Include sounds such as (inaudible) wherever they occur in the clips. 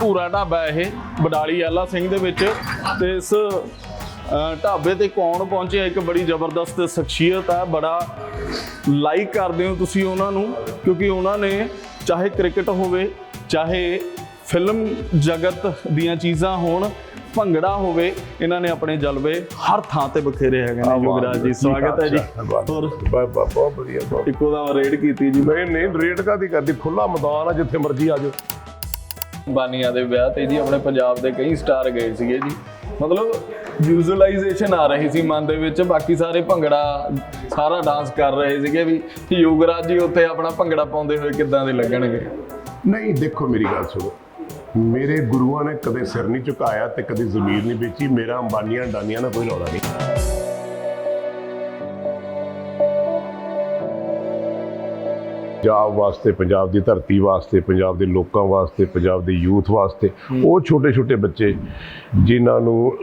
ਪੂਰਾ ਢਾਬਾ ਇਹ ਬਡਾਲੀ ਆਲਾ ਸਿੰਘ ਦੇ ਵਿੱਚ। ਤੇ ਇਸ ਢਾਬੇ ਤੇ ਕੌਣ ਪਹੁੰਚਿਆ? ਇੱਕ ਬੜੀ ਜ਼ਬਰਦਸਤ ਸ਼ਖਸੀਅਤ ਹੈ ਬੜਾ ਲਾਈਕ ਕਰਦੇ ਹੋ ਤੁਸੀਂ ਉਹਨਾਂ ਨੂੰ ਕਿਉਂਕਿ ਉਹਨਾਂ ਨੇ ਚਾਹੇ ਕ੍ਰਿਕਟ ਹੋਵੇ ਚਾਹੇ ਫਿਲਮ ਜਗਤ ਦੀਆਂ ਚੀਜ਼ਾਂ ਹੋਣ ਭੰਗੜਾ ਹੋਵੇ ਇਹਨਾਂ ਨੇ ਆਪਣੇ ਜਲਵੇ ਹਰ ਥਾਂ ਤੇ ਬਖੇਰੇ ਹੈਗੇ ਨੇ ਯੁਵਰਾਜ ਜੀ ਸਵਾਗਤ ਹੈ ਜੀ। ਹੋਰ? ਬਹੁਤ ਬਹੁਤ ਵਧੀਆ ਬਹੁਤ ਇੱਕੋ ਦਾ ਰੇਡ ਕੀਤੀ ਜੀ। ਨਹੀਂ ਨਹੀਂ ਰੇਟ ਕਾਦੀ ਕਰਦੀ? ਖੁੱਲਾ ਮੈਦਾਨ ਆ ਜਿੱਥੇ ਮਰਜ਼ੀ ਆ ਜਾਓ। ਬਾਨੀਆਂ ਦੇ ਵਿਆਹ ਤੇ ਜੀ, ਆਪਣੇ ਪੰਜਾਬ ਦੇ ਕਈ ਸਟਾਰ ਗਏ ਸੀਗੇ ਜੀ। ਮਤਲਬ ਵਿਜ਼ੂਅਲਾਈਜੇਸ਼ਨ ਆ ਰਹੀ ਸੀ ਮਨ ਦੇ ਵਿੱਚ, ਬਾਕੀ ਸਾਰੇ ਭੰਗੜਾ, ਸਾਰਾ ਡਾਂਸ ਕਰ ਰਹੇ ਸੀਗੇ ਵੀ ਯੁਵਰਾਜ ਜੀ ਉੱਥੇ ਆਪਣਾ ਭੰਗੜਾ ਪਾਉਂਦੇ ਹੋਏ ਕਿੱਦਾਂ ਦੇ ਲੱਗਣਗੇ? ਨਹੀਂ, ਦੇਖੋ ਮੇਰੀ ਗੱਲ ਸੁਣੋ। ਮੇਰੇ ਗੁਰੂਆਂ ਨੇ ਕਦੇ ਸਿਰ ਨਹੀਂ ਝੁਕਾਇਆ ਤੇ ਕਦੇ ਜ਼ਮੀਰ ਨਹੀਂ ਵੇਚੀ, ਮੇਰਾ ਅੰਬਾਨੀਆਂ ਡਾਨੀਆਂ ਨਾਲ ਕੋਈ ਰੌਲਾ ਨਹੀਂ। ਪੰਜਾਬ ਵਾਸਤੇ ਪੰਜਾਬ ਦੀ ਧਰਤੀ ਵਾਸਤੇ ਪੰਜਾਬ ਦੇ ਲੋਕਾਂ ਵਾਸਤੇ ਪੰਜਾਬ ਦੇ ਯੂਥ ਵਾਸਤੇ ਉਹ ਛੋਟੇ ਛੋਟੇ ਬੱਚੇ ਜਿਨ੍ਹਾਂ ਨੂੰ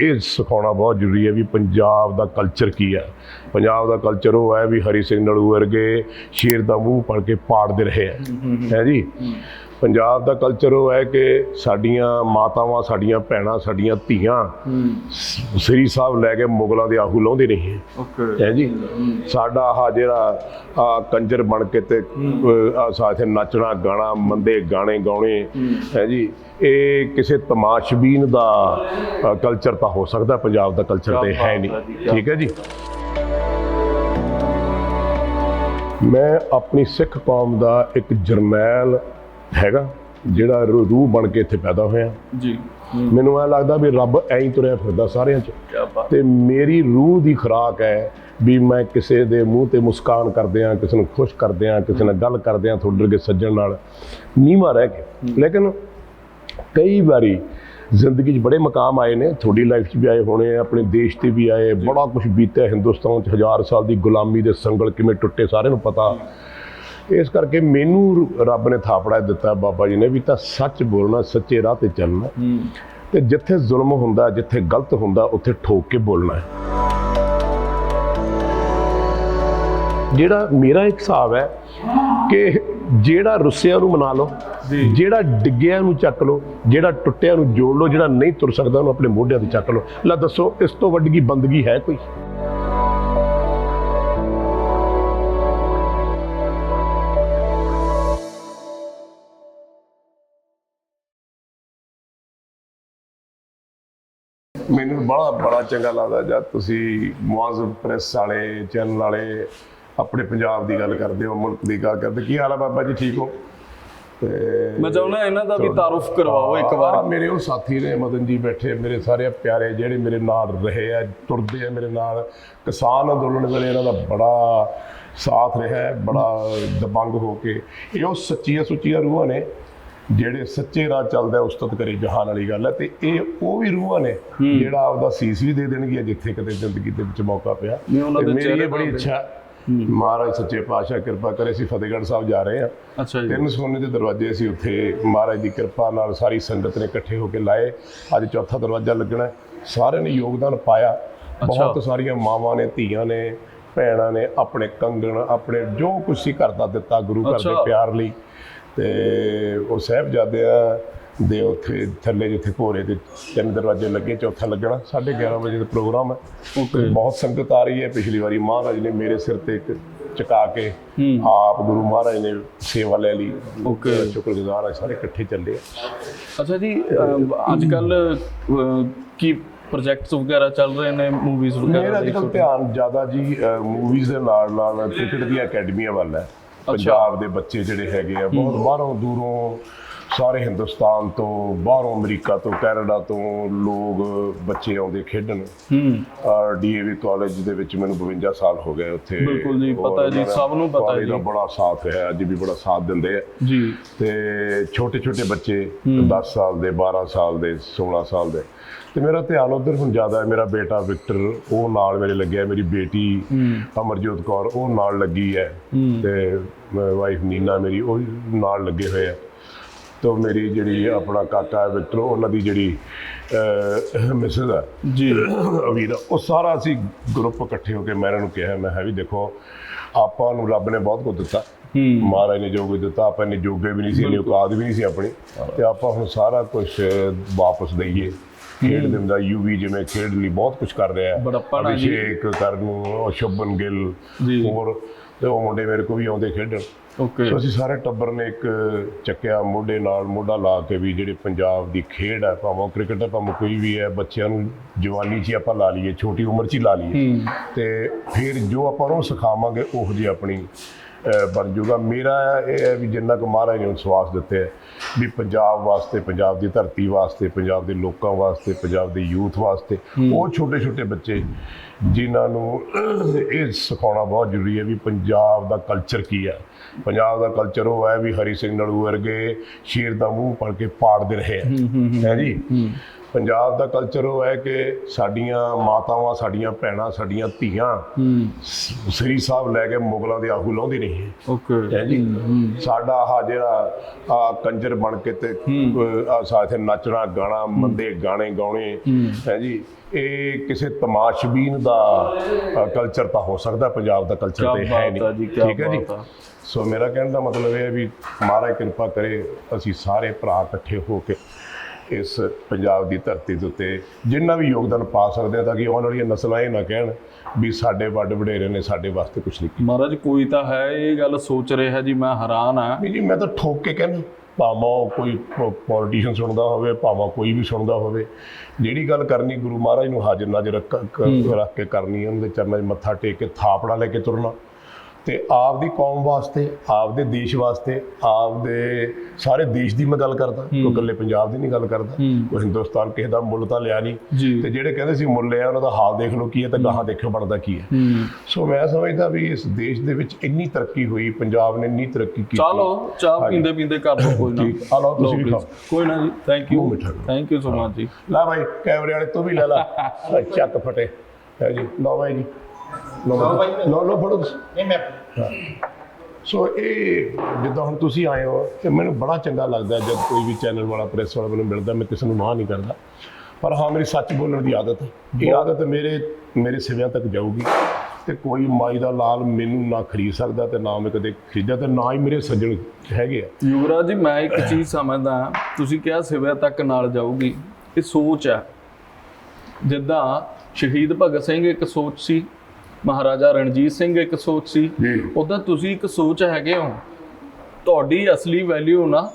ਇਹ ਸਿਖਾਉਣਾ ਬਹੁਤ ਜ਼ਰੂਰੀ ਹੈ ਵੀ ਪੰਜਾਬ ਦਾ ਕਲਚਰ ਕੀ ਹੈ। ਪੰਜਾਬ ਦਾ ਕਲਚਰ ਉਹ ਹੈ ਵੀ ਹਰੀ ਸਿੰਘ ਨਲੂ ਵਰਗੇ ਸ਼ੇਰ ਦਾ ਮੂੰਹ ਪੜ ਕੇ ਪਾੜਦੇ ਰਹੇ ਹੈ। ਹੈ ਜੀ? ਪੰਜਾਬ ਦਾ ਕਲਚਰ ਉਹ ਹੈ ਕਿ ਸਾਡੀਆਂ ਮਾਤਾਵਾਂ ਸਾਡੀਆਂ ਭੈਣਾਂ ਸਾਡੀਆਂ ਧੀਆਂ ਸ੍ਰੀ ਸਾਹਿਬ ਲੈ ਕੇ ਮੁਗਲਾਂ ਦੇ ਆਹੂ ਲਾਉਂਦੇ ਨਹੀਂ ਹੈ ਜੀ? ਸਾਡਾ ਆਹ ਜਿਹੜਾ ਆ ਕੰਜਰ ਬਣ ਕੇ ਤੇ ਆ ਸਾਥੇ ਨੱਚਣਾ ਗਾਣਾ ਮੰਦੇ ਗਾਣੇ ਗਾਉਣੇ। ਹੈ। ਜੀ? ਇਹ ਕਿਸੇ ਤਮਾਸ਼ਬੀਨ ਦਾ ਕਲਚਰ ਤਾਂ ਹੋ ਸਕਦਾ ਪੰਜਾਬ ਦਾ ਕਲਚਰ ਤੇ ਹੈ ਨਹੀਂ। ਠੀਕ ਹੈ ਜੀ? ਮੈਂ ਆਪਣੀ ਸਿੱਖ ਕੌਮ ਦਾ ਇੱਕ ਜਰਨੈਲ ਹੈਗਾ ਜਿਹੜਾ ਰੂਹ ਬਣ ਕੇ ਇੱਥੇ ਪੈਦਾ ਹੋਇਆ। ਜੀ। ਮੈਨੂੰ ਐ ਲੱਗਦਾ ਵੀ ਰੱਬ ਐਂ ਹੀ ਤੁਰਿਆ ਫਿਰਦਾ ਸਾਰਿਆਂ 'ਚ। ਤੇ ਮੇਰੀ ਰੂਹ ਦੀ ਖੁਰਾਕ ਹੈ ਵੀ ਮੈਂ ਕਿਸੇ ਦੇ ਮੂੰਹ ਤੇ ਮੁਸਕਾਨ ਕਰਦੇ ਆ ਕਿਸੇ ਨੂੰ ਖੁਸ਼ ਕਰਦੇ ਆ ਕਿਸੇ ਨਾਲ ਗੱਲ ਕਰਦੇ ਆ ਤੁਹਾਡੇ ਵਰਗੇ ਸੱਜਣ ਨਾਲ। ਨੀਵਾਂ ਰਹਿ ਕੇ। ਲੇਕਿਨ ਕਈ ਵਾਰੀ ਜ਼ਿੰਦਗੀ 'ਚ ਬੜੇ ਮਕਾਮ ਆਏ ਨੇ। ਤੁਹਾਡੀ ਲਾਈਫ 'ਚ ਵੀ ਆਏ ਹੋਣੇ ਆ ਆਪਣੇ ਦੇਸ਼ ਤੇ ਵੀ ਆਏ। ਬੜਾ ਕੁਝ ਬੀਤਿਆ ਹਿੰਦੁਸਤਾਨ 'ਚ ਹਜ਼ਾਰ ਸਾਲ ਦੀ ਗੁਲਾਮੀ ਦੇ ਸੰਗਲ ਕਿਵੇਂ ਟੁੱਟੇ ਸਾਰਿਆਂ ਨੂੰ ਪਤਾ। ਇਸ ਕਰਕੇ ਮੈਨੂੰ ਰੱਬ ਨੇ ਥਾਪੜਾ ਦਿੱਤਾ ਬਾਬਾ ਜੀ ਨੇ ਵੀ ਤਾਂ ਸੱਚ ਬੋਲਣਾ ਸੱਚੇ ਰਾਹ ਤੇ ਚੱਲਣਾ। ਤੇ ਜਿੱਥੇ ਜ਼ੁਲਮ ਹੁੰਦਾ ਜਿੱਥੇ ਗਲਤ ਹੁੰਦਾ ਉੱਥੇ ਠੋਕ ਕੇ ਬੋਲਣਾ ਹੈ। ਜਿਹੜਾ ਮੇਰਾ ਇੱਕ ਹਿਸਾਬ ਹੈ ਕਿ ਜਿਹੜਾ ਰੁੱਸਿਆ ਨੂੰ ਮਨਾ ਲਓ ਜਿਹੜਾ ਡਿੱਗਿਆ ਨੂੰ ਚੱਕ ਲਓ ਜਿਹੜਾ ਟੁੱਟਿਆ ਨੂੰ ਜੋੜ ਲਓ ਜਿਹੜਾ ਨਹੀਂ ਤੁਰ ਸਕਦਾ ਉਹਨੂੰ ਆਪਣੇ ਮੋਢਿਆਂ ਤੇ ਚੱਕ ਲਓ। ਲੈ ਦੱਸੋ ਇਸ ਤੋਂ ਵੱਡੀ ਬੰਦਗੀ ਹੈ ਕੋਈ? ਮੈਨੂੰ ਬੜਾ ਬੜਾ ਚੰਗਾ ਲੱਗਦਾ ਜਦ ਤੁਸੀਂ ਮੁਆਜ਼ਮ ਪ੍ਰੈਸ ਵਾਲੇ ਚੈਨਲ ਵਾਲੇ ਆਪਣੇ ਪੰਜਾਬ ਦੀ ਗੱਲ ਕਰਦੇ ਹੋ ਮੁਲਕ ਦੀ ਗੱਲ ਕਰਦੇ ਕੀ ਹਾਲ ਹੈ ਬਾਬਾ ਜੀ ਠੀਕ ਹੋ? ਤੇ ਮੈਂ ਚਾਹੁੰਦਾ ਇਹਨਾਂ ਦਾ ਵੀ ਤਾਰਫ ਕਰਵਾਓ ਇੱਕ ਵਾਰ। ਮੇਰੇ ਉਹ ਸਾਥੀ ਨੇ ਮਦਨ ਜੀ ਬੈਠੇ ਮੇਰੇ ਸਾਰੇ ਪਿਆਰੇ ਜਿਹੜੇ ਮੇਰੇ ਨਾਲ ਰਹੇ ਆ ਤੁਰਦੇ ਆ ਮੇਰੇ ਨਾਲ। ਕਿਸਾਨ ਅੰਦੋਲਨ ਵੇਲੇ ਇਹਨਾਂ ਦਾ ਬੜਾ ਸਾਥ ਰਿਹਾ ਬੜਾ ਦਬੰਗ ਹੋ ਕੇ। ਇਹ ਉਹ ਸੱਚੀਆਂ ਸੁੱਚੀਆਂ ਰੂਹਾਂ ਨੇ। ਜਿਹੜੇ ਸੱਚੇ ਰਾਹ ਚੱਲਦਾ ਉਸਤਤ ਕਰੇ ਜਹਾਨ ਵਾਲੀ ਗੱਲ ਹੈ। ਤੇ ਇਹ ਉਹ ਵੀ ਰੂਹਾਂ ਨੇ ਜਿਹੜਾ ਆਪਦਾ ਸੀਸ ਵੀ ਦੇ ਦੇਣਗੇ ਜਿੱਥੇ ਕਦੇ ਜ਼ਿੰਦਗੀ ਦੇ ਵਿੱਚ ਮੌਕਾ ਪਿਆ। ਮੇਰੀ ਇਹ ਬੜੀ ਇੱਛਾ ਮਹਾਰਾਜ ਸੱਚੇ ਪਾਤਸ਼ਾਹ ਕਿਰਪਾ ਕਰੇ ਅਸੀਂ ਫਤਿਹਗੜ੍ਹ ਸਾਹਿਬ ਜਾ ਰਹੇ ਹਾਂ। ਅੱਛਾ ਜੀ। ਤਿੰਨ ਸੋਨੇ ਦੇ ਦਰਵਾਜ਼ੇ ਅਸੀਂ ਉੱਥੇ ਮਹਾਰਾਜ ਦੀ ਕਿਰਪਾ ਨਾਲ ਸਾਰੀ ਸੰਗਤ ਨੇ ਇਕੱਠੇ ਹੋ ਕੇ ਲਾਏ। ਅੱਜ ਚੌਥਾ ਦਰਵਾਜ਼ਾ ਲੱਗਣਾ। ਸਾਰਿਆਂ ਨੇ ਯੋਗਦਾਨ ਪਾਇਆ। ਬਹੁਤ ਸਾਰੀਆਂ ਮਾਵਾਂ ਨੇ ਧੀਆਂ ਨੇ ਭੈਣਾਂ ਨੇ ਆਪਣੇ ਕੰਗਣ ਆਪਣੇ ਜੋ ਕੁਝ ਸੀ ਘਰ ਦਾ ਦਿੱਤਾ ਗੁਰੂ ਘਰ ਦੇ। ਪਿਆਰ ਲਈ। ਤੇ ਉਹ ਸਾਹਿਬਜ਼ਾਦਿਆਂ ਦੇ ਉੱਥੇ ਥੱਲੇ ਜਿੱਥੇ ਘੋਰੇ ਦੇ ਤਿੰਨ ਦਰਵਾਜ਼ੇ ਲੱਗੇ ਚੌਥਾ ਲੱਗਣਾ 11:30 ਵਜੇ ਦਾ ਪ੍ਰੋਗਰਾਮ ਹੈ ਬਹੁਤ ਸੰਗਤ ਆ ਰਹੀ ਹੈ ਪਿਛਲੀ ਵਾਰੀ। ਮਹਾਰਾਜ ਨੇ ਮੇਰੇ ਸਿਰ ਤੇ ਇੱਕ ਚੁਕਾ ਕੇ। ਆਪ ਗੁਰੂ ਮਹਾਰਾਜ ਨੇ ਸੇਵਾ ਲੈ ਲਈ। ਓਕੇ। ਸ਼ੁਕਰਗੁਜ਼ਾਰ ਆ ਸਾਰੇ ਇਕੱਠੇ ਚੱਲੇ ਆ। ਅੱਛਾ ਜੀ ਅੱਜ ਕੱਲ ਕੀ ਪ੍ਰੋਜੈਕਟਸ ਵਗੈਰਾ ਚੱਲ ਰਹੇ ਨੇ? ਮੂਵੀਜ਼ ਮੇਰਾ ਵਗੈਰਾ ਕੱਲ੍ਹ ਧਿਆਨ ਜ਼ਿਆਦਾ ਜੀ ਮੂਵੀਜ਼ ਦੇ ਨਾਲ ਨਾਲ ਕ੍ਰਿਕਟ ਦੀਆਂ ਅਕੈਡਮੀਆਂ ਵੱਲ ਹੈ। ਪੰਜਾਬ ਦੇ ਬੱਚੇ ਜਿਹੜੇ ਹੈਗੇ ਆ ਬਹੁਤ ਬਾਹਰੋਂ ਦੂਰੋਂ ਸਾਰੇ ਹਿੰਦੁਸਤਾਨ ਤੋਂ ਬਾਹਰੋਂ ਅਮਰੀਕਾ ਤੋਂ ਕੈਨੇਡਾ ਤੋਂ ਲੋਕ ਬੱਚੇ ਆਉਂਦੇ ਖੇਡਣ। ਹੂੰ। ਡੀਏਵੀ ਕਾਲਜ ਦੇ ਵਿੱਚ ਮੈਨੂੰ 52 ਸਾਲ ਹੋ ਗਏ ਉੱਥੇ। ਬਿਲਕੁਲ ਜੀ, ਪਤਾ ਔਰ ਜੀ, ਸਭ ਨੂੰ ਪਤਾ ਜੀ। ਦਾ ਬੜਾ ਸਾਥ ਹੈ ਅੱਜ ਵੀ ਬੜਾ ਸਾਥ ਦਿੰਦੇ ਆ। ਜੀ। ਤੇ ਛੋਟੇ ਛੋਟੇ ਬੱਚੇ 10 ਸਾਲ ਦੇ 12 ਸਾਲ ਦੇ 16 ਸਾਲ ਦੇ। ਤੇ ਮੇਰਾ ਧਿਆਨ ਉਧਰ ਹੁਣ ਜ਼ਿਆਦਾ ਹੈ ਮੇਰਾ ਬੇਟਾ ਵਿਕਟਰ ਉਹ ਨਾਲ ਮੇਰੇ ਲੱਗਿਆ ਮੇਰੀ ਬੇਟੀ ਅਮਰਜੋਤ ਕੌਰ ਉਹ ਨਾਲ ਲੱਗੀ ਹੈ। ਤੇ ਵਾਈਫ ਨੀਨਾ ਮੇਰੀ ਉਹ ਨਾਲ ਲੱਗੇ ਹੋਏ ਆ। ਤੇ ਮੇਰੀ ਜਿਹੜੀ ਆਪਣਾ ਕਾਕਾ ਹੈ ਵਿਕਟਰ ਉਹਨਾਂ ਦੀ ਜਿਹੜੀ ਮਿਸਿਸ ਹੈ ਜੀ। ਅਵੀਰ ਉਹ ਸਾਰਾ ਅਸੀਂ ਗਰੁੱਪ ਇਕੱਠੇ ਹੋ ਕੇ ਮੈਂ ਇਹਨਾਂ ਨੂੰ ਕਿਹਾ ਮੈਂ ਹੈ ਵੀ ਦੇਖੋ ਆਪਾਂ ਨੂੰ ਰੱਬ ਨੇ ਬਹੁਤ ਕੁਝ ਦਿੱਤਾ। ਮਹਾਰਾਜ ਨੇ ਜੋ ਕੁਝ ਦਿੱਤਾ ਆਪਾਂ ਨੇ ਜੋਗੇ ਵੀ ਨਹੀਂ ਸੀ ਇੰਨੀ ਔਕਾਤ ਵੀ ਨਹੀਂ ਸੀ ਆਪਣੀ। ਤੇ ਆਪਾਂ ਹੁਣ ਸਾਰਾ ਕੁਝ ਵਾਪਸ ਦਈਏ। ਖੇਡ ਦਿੰਦਾ ਯੂਵੀ ਜਿਵੇਂ ਖੇਡ ਲਈ ਬਹੁਤ ਕੁਝ ਕਰ ਰਿਹਾ ਹੈ। ਅਭਿਸ਼ੇਕ ਕਰਨ ਸ਼ੁਭਨ ਗਿੱਲ। ਹੋਰ ਤੇ ਉਹ ਮੁੰਡੇ ਮੇਰੇ ਕੋ ਵੀ ਆਉਂਦੇ ਖੇਡਣ। ਓਕੇ ਸੋ ਅਸੀਂ ਸਾਰੇ ਟੱਬਰ ਨੇ ਇੱਕ ਚੱਕਿਆ ਮੋਢੇ ਨਾਲ ਮੋਢਾ ਲਾ ਕੇ ਵੀ ਜਿਹੜੇ ਪੰਜਾਬ ਦੀ ਖੇਡ ਹੈ ਭਾਵੇਂ ਕ੍ਰਿਕਟ ਹੈ ਭਾਵੇਂ ਕੋਈ ਵੀ ਹੈ ਬੱਚਿਆਂ ਨੂੰ ਜਵਾਨੀ 'ਚ ਆਪਾਂ ਲਾ ਲਈਏ ਛੋਟੀ ਉਮਰ 'ਚ ਹੀ ਲਾ ਲਈਏ। ਤੇ ਫਿਰ ਜੋ ਆਪਾਂ ਉਹਨੂੰ ਸਿਖਾਵਾਂਗੇ ਉਹ ਜੀ ਆਪਣੀ ਬਣ ਜਾਊਗਾ। ਮੇਰਾ ਇਹ ਹੈ ਵੀ ਜਿੰਨਾ ਕੁ ਮਹਾਰਾਜ ਨੇ ਵਿਸ਼ਵਾਸ ਦਿੱਤੇ ਹੈ ਵੀ ਪੰਜਾਬ ਵਾਸਤੇ ਪੰਜਾਬ ਦੀ ਧਰਤੀ ਵਾਸਤੇ ਪੰਜਾਬ ਦੇ ਲੋਕਾਂ ਵਾਸਤੇ ਪੰਜਾਬ ਦੇ ਯੂਥ ਵਾਸਤੇ ਉਹ ਛੋਟੇ ਛੋਟੇ ਬੱਚੇ ਜਿਨ੍ਹਾਂ ਨੂੰ ਇਹ ਸਿਖਾਉਣਾ ਬਹੁਤ ਜ਼ਰੂਰੀ ਹੈ ਵੀ ਪੰਜਾਬ ਦਾ ਕਲਚਰ ਕੀ ਹੈ। ਪੰਜਾਬ ਦਾ ਕਲਚਰ ਉਹ ਹੈ ਵੀ ਹਰੀ ਸਿੰਘ ਨਲੂ ਵਰਗੇ ਸ਼ੇਰ ਦਾ ਮੂੰਹ ਪੜ ਕੇ ਪਾੜਦੇ ਰਹੇ ਹੈ। ਹੈ ਜੀ? ਪੰਜਾਬ ਦਾ ਕਲਚਰ ਉਹ ਹੈ ਕਿ ਸਾਡੀਆਂ ਮਾਤਾਵਾਂ ਸਾਡੀਆਂ ਭੈਣਾਂ ਸਾਡੀਆਂ ਧੀਆਂ ਸ੍ਰੀ ਸਾਹਿਬ ਲੈ ਕੇ ਮੁਗਲਾਂ ਦੇ ਆਹੂ ਲਾਉਂਦੀ ਨਹੀਂ ਓਕੇ ਹੈ ਜੀ? ਸਾਡਾ ਆਹ ਜਿਹੜਾ ਆ ਕੰਜਰ ਬਣ ਕੇ ਤੇ ਆ ਸਾਥੇ ਨੱਚਣਾ ਗਾਣਾ ਮੰਦੇ ਗਾਣੇ ਗਾਉਣੇ ਹੈ। ਜੀ? ਇਹ ਕਿਸੇ ਤਮਾਸ਼ਬੀਨ ਦਾ ਕਲਚਰ ਤਾਂ ਹੋ ਸਕਦਾ ਪੰਜਾਬ ਦਾ ਕਲਚਰ ਤੇ ਹੈ ਨਹੀਂ। ਆ ਠੀਕ ਹੈ ਜੀ? ਆ। ਸੋ ਮੇਰਾ ਕਹਿਣ ਦਾ ਮਤਲਬ ਇਹ ਹੈ ਵੀ ਮਹਾਰਾਜ ਕਿਰਪਾ ਕਰੇ ਅਸੀਂ ਸਾਰੇ ਭਰਾ ਇਕੱਠੇ ਹੋ ਕੇ ਇਸ ਪੰਜਾਬ ਦੀ ਧਰਤੀ ਦੇ ਉੱਤੇ ਜਿੰਨਾ ਵੀ ਯੋਗਦਾਨ ਪਾ ਸਕਦੇ ਹਾਂ ਤਾਂ ਕਿ ਆਉਣ ਵਾਲੀਆਂ ਨਸਲਾਂ ਇਹ ਨਾ ਕਹਿਣ ਵੀ ਸਾਡੇ ਵੱਡ ਵਡੇਰੇ ਨੇ ਸਾਡੇ ਵਾਸਤੇ ਕੁਝ ਨਹੀਂ ਕੀਤਾ। ਮਹਾਰਾਜ ਕੋਈ ਤਾਂ ਹੈ ਇਹ ਗੱਲ ਸੋਚ ਰਿਹਾ ਜੀ ਮੈਂ ਹੈਰਾਨ ਆ ਜੀ ਮੈਂ ਤਾਂ ਠੋਕ ਕੇ ਕਹਿੰਦਾ ਭਾਵੇਂ ਕੋਈ ਪੋਲੀਟੀਸ਼ੀਅਨ ਸੁਣਦਾ ਹੋਵੇ ਭਾਵੇਂ ਕੋਈ ਵੀ ਸੁਣਦਾ ਹੋਵੇ ਜਿਹੜੀ ਗੱਲ ਕਰਨੀ ਗੁਰੂ ਮਹਾਰਾਜ ਨੂੰ ਹਾਜ਼ਰ ਨਾਜ਼ਰ ਰੱਖ ਕ- ਰੱਖ ਕੇ ਕਰਨੀ ਉਹਨਾਂ ਦੇ ਚਰਨਾਂ 'ਚ ਮੱਥਾ ਟੇਕ ਕੇ ਥਾਪੜਾ ਲੈ ਕੇ ਤੁਰਨਾ। ਤੇ ਆਪ ਦੀ ਕੌਮ ਵਾਸਤੇ ਆਪ ਦੇ ਦੇਸ਼ ਵਾਸਤੇ ਆਪ ਦੇ ਸਾਰੇ ਦੇਸ਼ ਦੀ ਮੈਂ ਗੱਲ ਕਰਦਾ। ਕੋਈ ਇਕੱਲੇ ਪੰਜਾਬ ਦੀ ਨਹੀਂ ਗੱਲ ਕਰਦਾ। ਕੋਈ ਹਿੰਦੁਸਤਾਨ ਕਿਸੇ ਦਾ ਮੁੱਲ ਤਾਂ ਲਿਆ ਨਹੀਂ। ਤੇ ਜਿਹੜੇ ਕਹਿੰਦੇ ਸੀ ਮੁੱਲ ਲਿਆ ਉਹਨਾਂ ਦਾ ਹਾਲ ਦੇਖ ਲਓ ਕੀ ਹੈ ਤੇ ਗਾਹਾਂ ਦੇਖਿਓ ਬਣਦਾ ਕੀ ਹੈ। ਸੋ ਮੈਂ ਸਮਝਦਾ ਵੀ ਇਸ ਦੇਸ਼ ਦੇ ਵਿੱਚ ਇੰਨੀ ਤਰੱਕੀ ਹੋਈ ਪੰਜਾਬ ਨੇ ਇੰਨੀ ਤਰੱਕੀ ਕੀਤੀ। ਚਲੋ ਚਾਹ। ਪੀਂਦੇ ਪੀਂਦੇ ਕਰ ਦੋ ਕੋਈ ਨਾ। ਆ ਲਓ ਤੁਸੀਂ ਵੀ ਲਓ, ਖਾਓ। ਕੋਈ ਨਾ ਜੀ thank you. Thank you so much ਜੀ। ਲਾ ਭਾਈ ਕੈਮਰੇ ਵਾਲੇ ਤੂੰ ਵੀ ਲੈ ਲਾ। (laughs) ਚੱਕ ਫਟੇ। ਹੈ ਜੀ ਲਓ ਭਾਈ ਜੀ। ਲਓ ਭਾਈ ਲਓ ਲਓ ਫੜੋ ਤੁਸੀਂ। ਨਹੀਂ ਮੈਂ ਸੋ ਇਹ ਜਿੱਦਾਂ ਹੁਣ ਤੁਸੀਂ ਆਏ ਹੋ ਤੇ ਮੈਨੂੰ ਬੜਾ ਚੰਗਾ ਲੱਗਦਾ ਜਦ ਕੋਈ ਵੀ ਚੈਨਲ ਵਾਲਾ ਪ੍ਰੈਸ ਵਾਲਾ ਮੈਨੂੰ ਮਿਲਦਾ ਮੈਂ ਕਿਸੇ ਨੂੰ ਨਾ ਨਹੀਂ ਕਰਦਾ। ਪਰ ਹਾਂ ਮੇਰੀ ਸੱਚ ਬੋਲਣ ਦੀ ਆਦਤ ਹੈ। ਇਹ ਆਦਤ ਮੇਰੇ ਮੇਰੇ ਸਿਵਿਆਂ ਤੱਕ ਜਾਊਗੀ। ਤੇ ਕੋਈ ਮਾਈ ਦਾ ਲਾਲ ਮੈਨੂੰ ਨਾ ਖਰੀਦ ਸਕਦਾ ਤੇ ਨਾ ਮੈਂ ਕਦੇ ਖਰੀਦਿਆ ਤੇ ਨਾ ਹੀ ਮੇਰੇ ਸੱਜਣ ਹੈਗੇ ਆ। ਯੁਵਰਾਜ ਜੀ ਮੈਂ ਇੱਕ ਚੀਜ਼ ਸਮਝਦਾ। ਤੁਸੀਂ ਕਿਹਾ ਸਿਵਿਆ ਤੱਕ ਨਾਲ ਜਾਊਗੀ। ਇਹ ਸੋਚ ਹੈ। ਜਿੱਦਾਂ ਸ਼ਹੀਦ ਭਗਤ ਸਿੰਘ ਇੱਕ ਸੋਚ ਸੀ ਮਹਾਰਾਜਾ ਰਣਜੀਤ ਸਿੰਘ ਇੱਕ ਸੋਚ ਸੀ ਉਦਾਂ ਤੁਸੀਂ ਇੱਕ ਸੋਚ ਹੈਗੇ ਹੋ। ਤੁਹਾਡੀ ਅਸਲੀ ਵੈਲਿਊ ਨਾ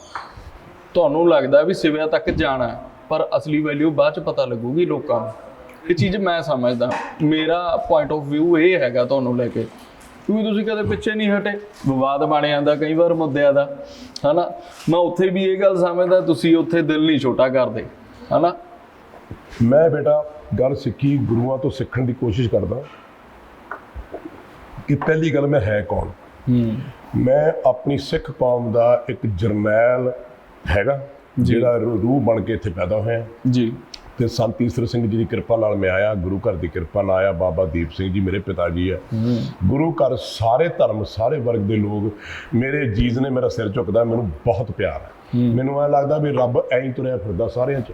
ਤੁਹਾਨੂੰ ਲੱਗਦਾ ਵੀ ਸਿਵਿਆ ਤੱਕ ਜਾਣਾ ਪਰ ਅਸਲੀ ਵੈਲਿਊ ਬਾਅਦ ਚ ਪਤਾ ਲੱਗੂਗੀ ਲੋਕਾਂ ਨੂੰ। ਇਹ ਚੀਜ਼ ਮੈਂ ਸਮਝਦਾ। ਮੇਰਾ ਪੁਆਇੰਟ ਆਫ View ਇਹ ਹੈਗਾ ਤੁਹਾਨੂੰ ਲੈ ਕੇ ਕਿਉਂਕਿ ਤੁਸੀਂ ਕਦੇ ਪਿੱਛੇ ਨਹੀਂ ਹਟੇ। ਵਿਵਾਦ ਬਣ ਜਾਂਦਾ ਕਈ ਵਾਰ ਮੁੱਦਿਆਂ ਦਾ ਹਨਾ? ਮੈਂ ਉੱਥੇ ਵੀ ਇਹ ਗੱਲ ਸਮਝਦਾ ਤੁਸੀਂ ਉੱਥੇ ਦਿਲ ਨਹੀਂ ਛੋਟਾ ਕਰਦੇ ਹਨਾ? ਮੈਂ ਬੇਟਾ ਗੱਲ ਸਿੱਖੀ ਗੁਰੂਆਂ ਤੋਂ ਸਿੱਖਣ ਦੀ ਕੋਸ਼ਿਸ਼ ਕਰਦਾ। ਕਿ ਪਹਿਲੀ ਗੱਲ ਮੈਂ ਹੈ ਕੌਣ? ਮੈਂ ਆਪਣੀ ਸਿੱਖ ਕੌਮ ਦਾ ਇੱਕ ਜਰਨੈਲ ਹੈਗਾ ਜਿਹੜਾ ਰੂਹ ਬਣ ਕੇ ਇੱਥੇ ਪੈਦਾ ਹੋਇਆ। ਜੀ। ਤੇ ਸੰਤ ਈਸਰ ਸਿੰਘ ਜੀ ਦੀ ਕਿਰਪਾ ਨਾਲ ਮੈਂ ਆਇਆ ਗੁਰੂ ਘਰ ਦੀ ਕਿਰਪਾ ਨਾਲ ਆਇਆ ਬਾਬਾ ਦੀਪ ਸਿੰਘ ਜੀ ਮੇਰੇ ਪਿਤਾ ਜੀ ਹੈ। ਗੁਰੂ ਘਰ ਸਾਰੇ ਧਰਮ ਸਾਰੇ ਵਰਗ ਦੇ ਲੋਕ ਮੇਰੇ ਜੀਜ਼ ਨੇ ਮੇਰਾ ਸਿਰ ਝੁਕਦਾ ਮੈਨੂੰ ਬਹੁਤ ਪਿਆਰ ਹੈ। ਮੈਨੂੰ ਐ ਲੱਗਦਾ ਵੀ ਰੱਬ ਐਂ ਤੁਰਿਆ ਫਿਰਦਾ ਸਾਰਿਆਂ 'ਚ।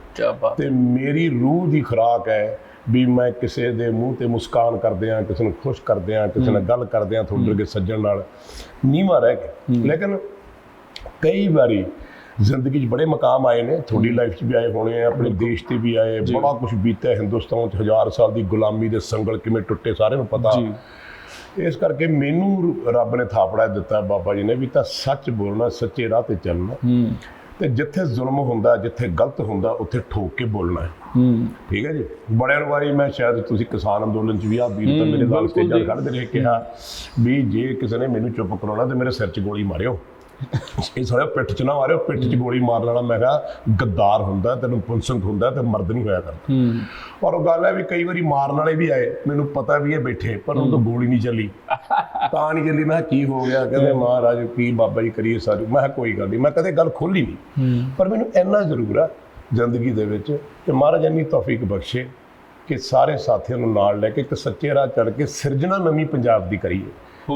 ਤੇ ਮੇਰੀ ਰੂਹ ਦੀ ਖੁਰਾਕ ਹੈ ਵੀ ਮੈਂ ਕਿਸੇ ਦੇ ਮੂੰਹ ਤੇ ਮੁਸਕਾਨ ਕਰਦੇ ਆ ਕਿਸੇ ਨੂੰ ਖੁਸ਼ ਕਰਦੇ ਆ ਕਿਸੇ ਨਾਲ ਗੱਲ ਕਰਦੇ ਆ ਤੁਹਾਡੇ ਵਰਗੇ ਸੱਜਣ ਨਾਲ ਨੀਵਾਂ ਰਹਿ ਕੇ। ਲੇਕਿਨ ਕਈ ਵਾਰੀ ਜ਼ਿੰਦਗੀ 'ਚ ਬੜੇ ਮਕਾਮ ਆਏ ਨੇ ਤੁਹਾਡੀ ਲਾਈਫ 'ਚ ਵੀ ਆਏ ਹੋਣੇ ਆ ਆਪਣੇ ਦੇਸ਼ ਤੇ ਵੀ ਆਏ ਬੜਾ ਕੁਝ ਬੀਤਿਆ ਹਿੰਦੁਸਤਾਨ 'ਚ ਹਜ਼ਾਰ ਸਾਲ ਦੀ ਗੁਲਾਮੀ ਦੇ ਸੰਗਲ ਕਿਵੇਂ ਟੁੱਟੇ ਸਾਰਿਆਂ ਨੂੰ ਪਤਾ। ਇਸ ਕਰਕੇ ਮੈਨੂੰ ਰੱਬ ਨੇ ਥਾਪੜਾ ਦਿੱਤਾ ਬਾਬਾ ਜੀ ਨੇ ਵੀ ਤਾਂ ਸੱਚ ਬੋਲਣਾ ਸੱਚੇ ਰਾਹ ਤੇ ਚੱਲਣਾ। ਤੇ ਜਿੱਥੇ ਜ਼ੁਲਮ ਹੁੰਦਾ ਜਿੱਥੇ ਗਲਤ ਹੁੰਦਾ ਉੱਥੇ ਠੋਕ ਕੇ ਬੋਲਣਾ ਹੈ। ਹੂੰ। ਠੀਕ ਹੈ ਜੀ? ਬੜਿਆਂ ਨੂੰ ਵਾਰੀ ਮੈਂ ਸ਼ਾਇਦ ਤੁਸੀਂ ਕਿਸਾਨ ਅੰਦੋਲਨ 'ਚ ਵੀ ਆ ਵੀਰ ਤਾਂ ਮੇਰੇ ਨਾਲ ਸਟੇਜਾਂ ਜੀ। ਖੜਦੇ ਰਹੇ ਕਿਹਾ ਵੀ ਜੇ ਕਿਸੇ ਨੇ ਮੈਨੂੰ ਚੁੱਪ ਕਰਾਉਣਾ ਤੇ ਮੇਰੇ ਸਿਰ 'ਚ ਗੋਲੀ ਮਾਰਿਓ। ਇਹ ਸਾਰਾ ਪਿੱਠ 'ਚ ਨਾ ਮਾਰਿਓ ਪਿੱਠ 'ਚ ਗੋਲੀ ਮਾਰਨ ਵਾਲਾ ਮੈਂ ਕਿਹਾ ਗੱਦਾਰ ਹੁੰਦਾ ਤੈਨੂੰ ਪੁੰਸੰਗ ਹੁੰਦਾ ਤੇ ਮਰਦ ਨਹੀਂ ਹੋਇਆ ਕਰਦਾ। ਹੂੰ। ਪਰ ਉਹ ਗੱਲ ਹੈ ਵੀ ਕਈ ਵਾਰੀ ਮਾਰਨ ਵਾਲੇ ਵੀ ਆਏ ਮੈਨੂੰ ਪਤਾ ਵੀ ਇਹ ਬੈਠੇ ਪਰ ਉਹ ਤੋਂ ਗੋਲੀ ਨਹੀਂ ਚੱਲੀ। ਤਾਂ ਨਹੀਂ ਚੱਲੀ ਮੈਂ ਕੀ ਹੋ ਗਿਆ? ਕਹਿੰਦੇ ਮਹਾਰਾਜ ਕੀ ਬਾਬਾ ਜੀ ਕਰੀਏ ਸਾਰੀ। ਮੈਂ ਕੋਈ ਗੱਲ ਨਹੀਂ ਮੈਂ ਕਦੇ ਗੱਲ ਖੋਲੀ ਨਹੀਂ। ਪਰ ਮੈਨੂੰ ਇੰਨਾ ਜ਼ਰੂਰ ਆ ਜ਼ਿੰਦਗੀ ਦੇ ਵਿੱਚ ਕਿ ਮਹਾਰਾਜ ਇੰਨੀ ਤੌਫੀਕ ਬਖਸ਼ੇ ਕਿ ਸਾਰੇ ਸਾਥੀਆਂ ਨੂੰ ਨਾਲ ਲੈ ਕੇ ਇੱਕ ਸੱਚੇ ਰਾਹ ਚੜ ਕੇ ਸਿਰਜਣਾ ਨਵੀਂ ਪੰਜਾਬ ਦੀ ਕਰੀਏ।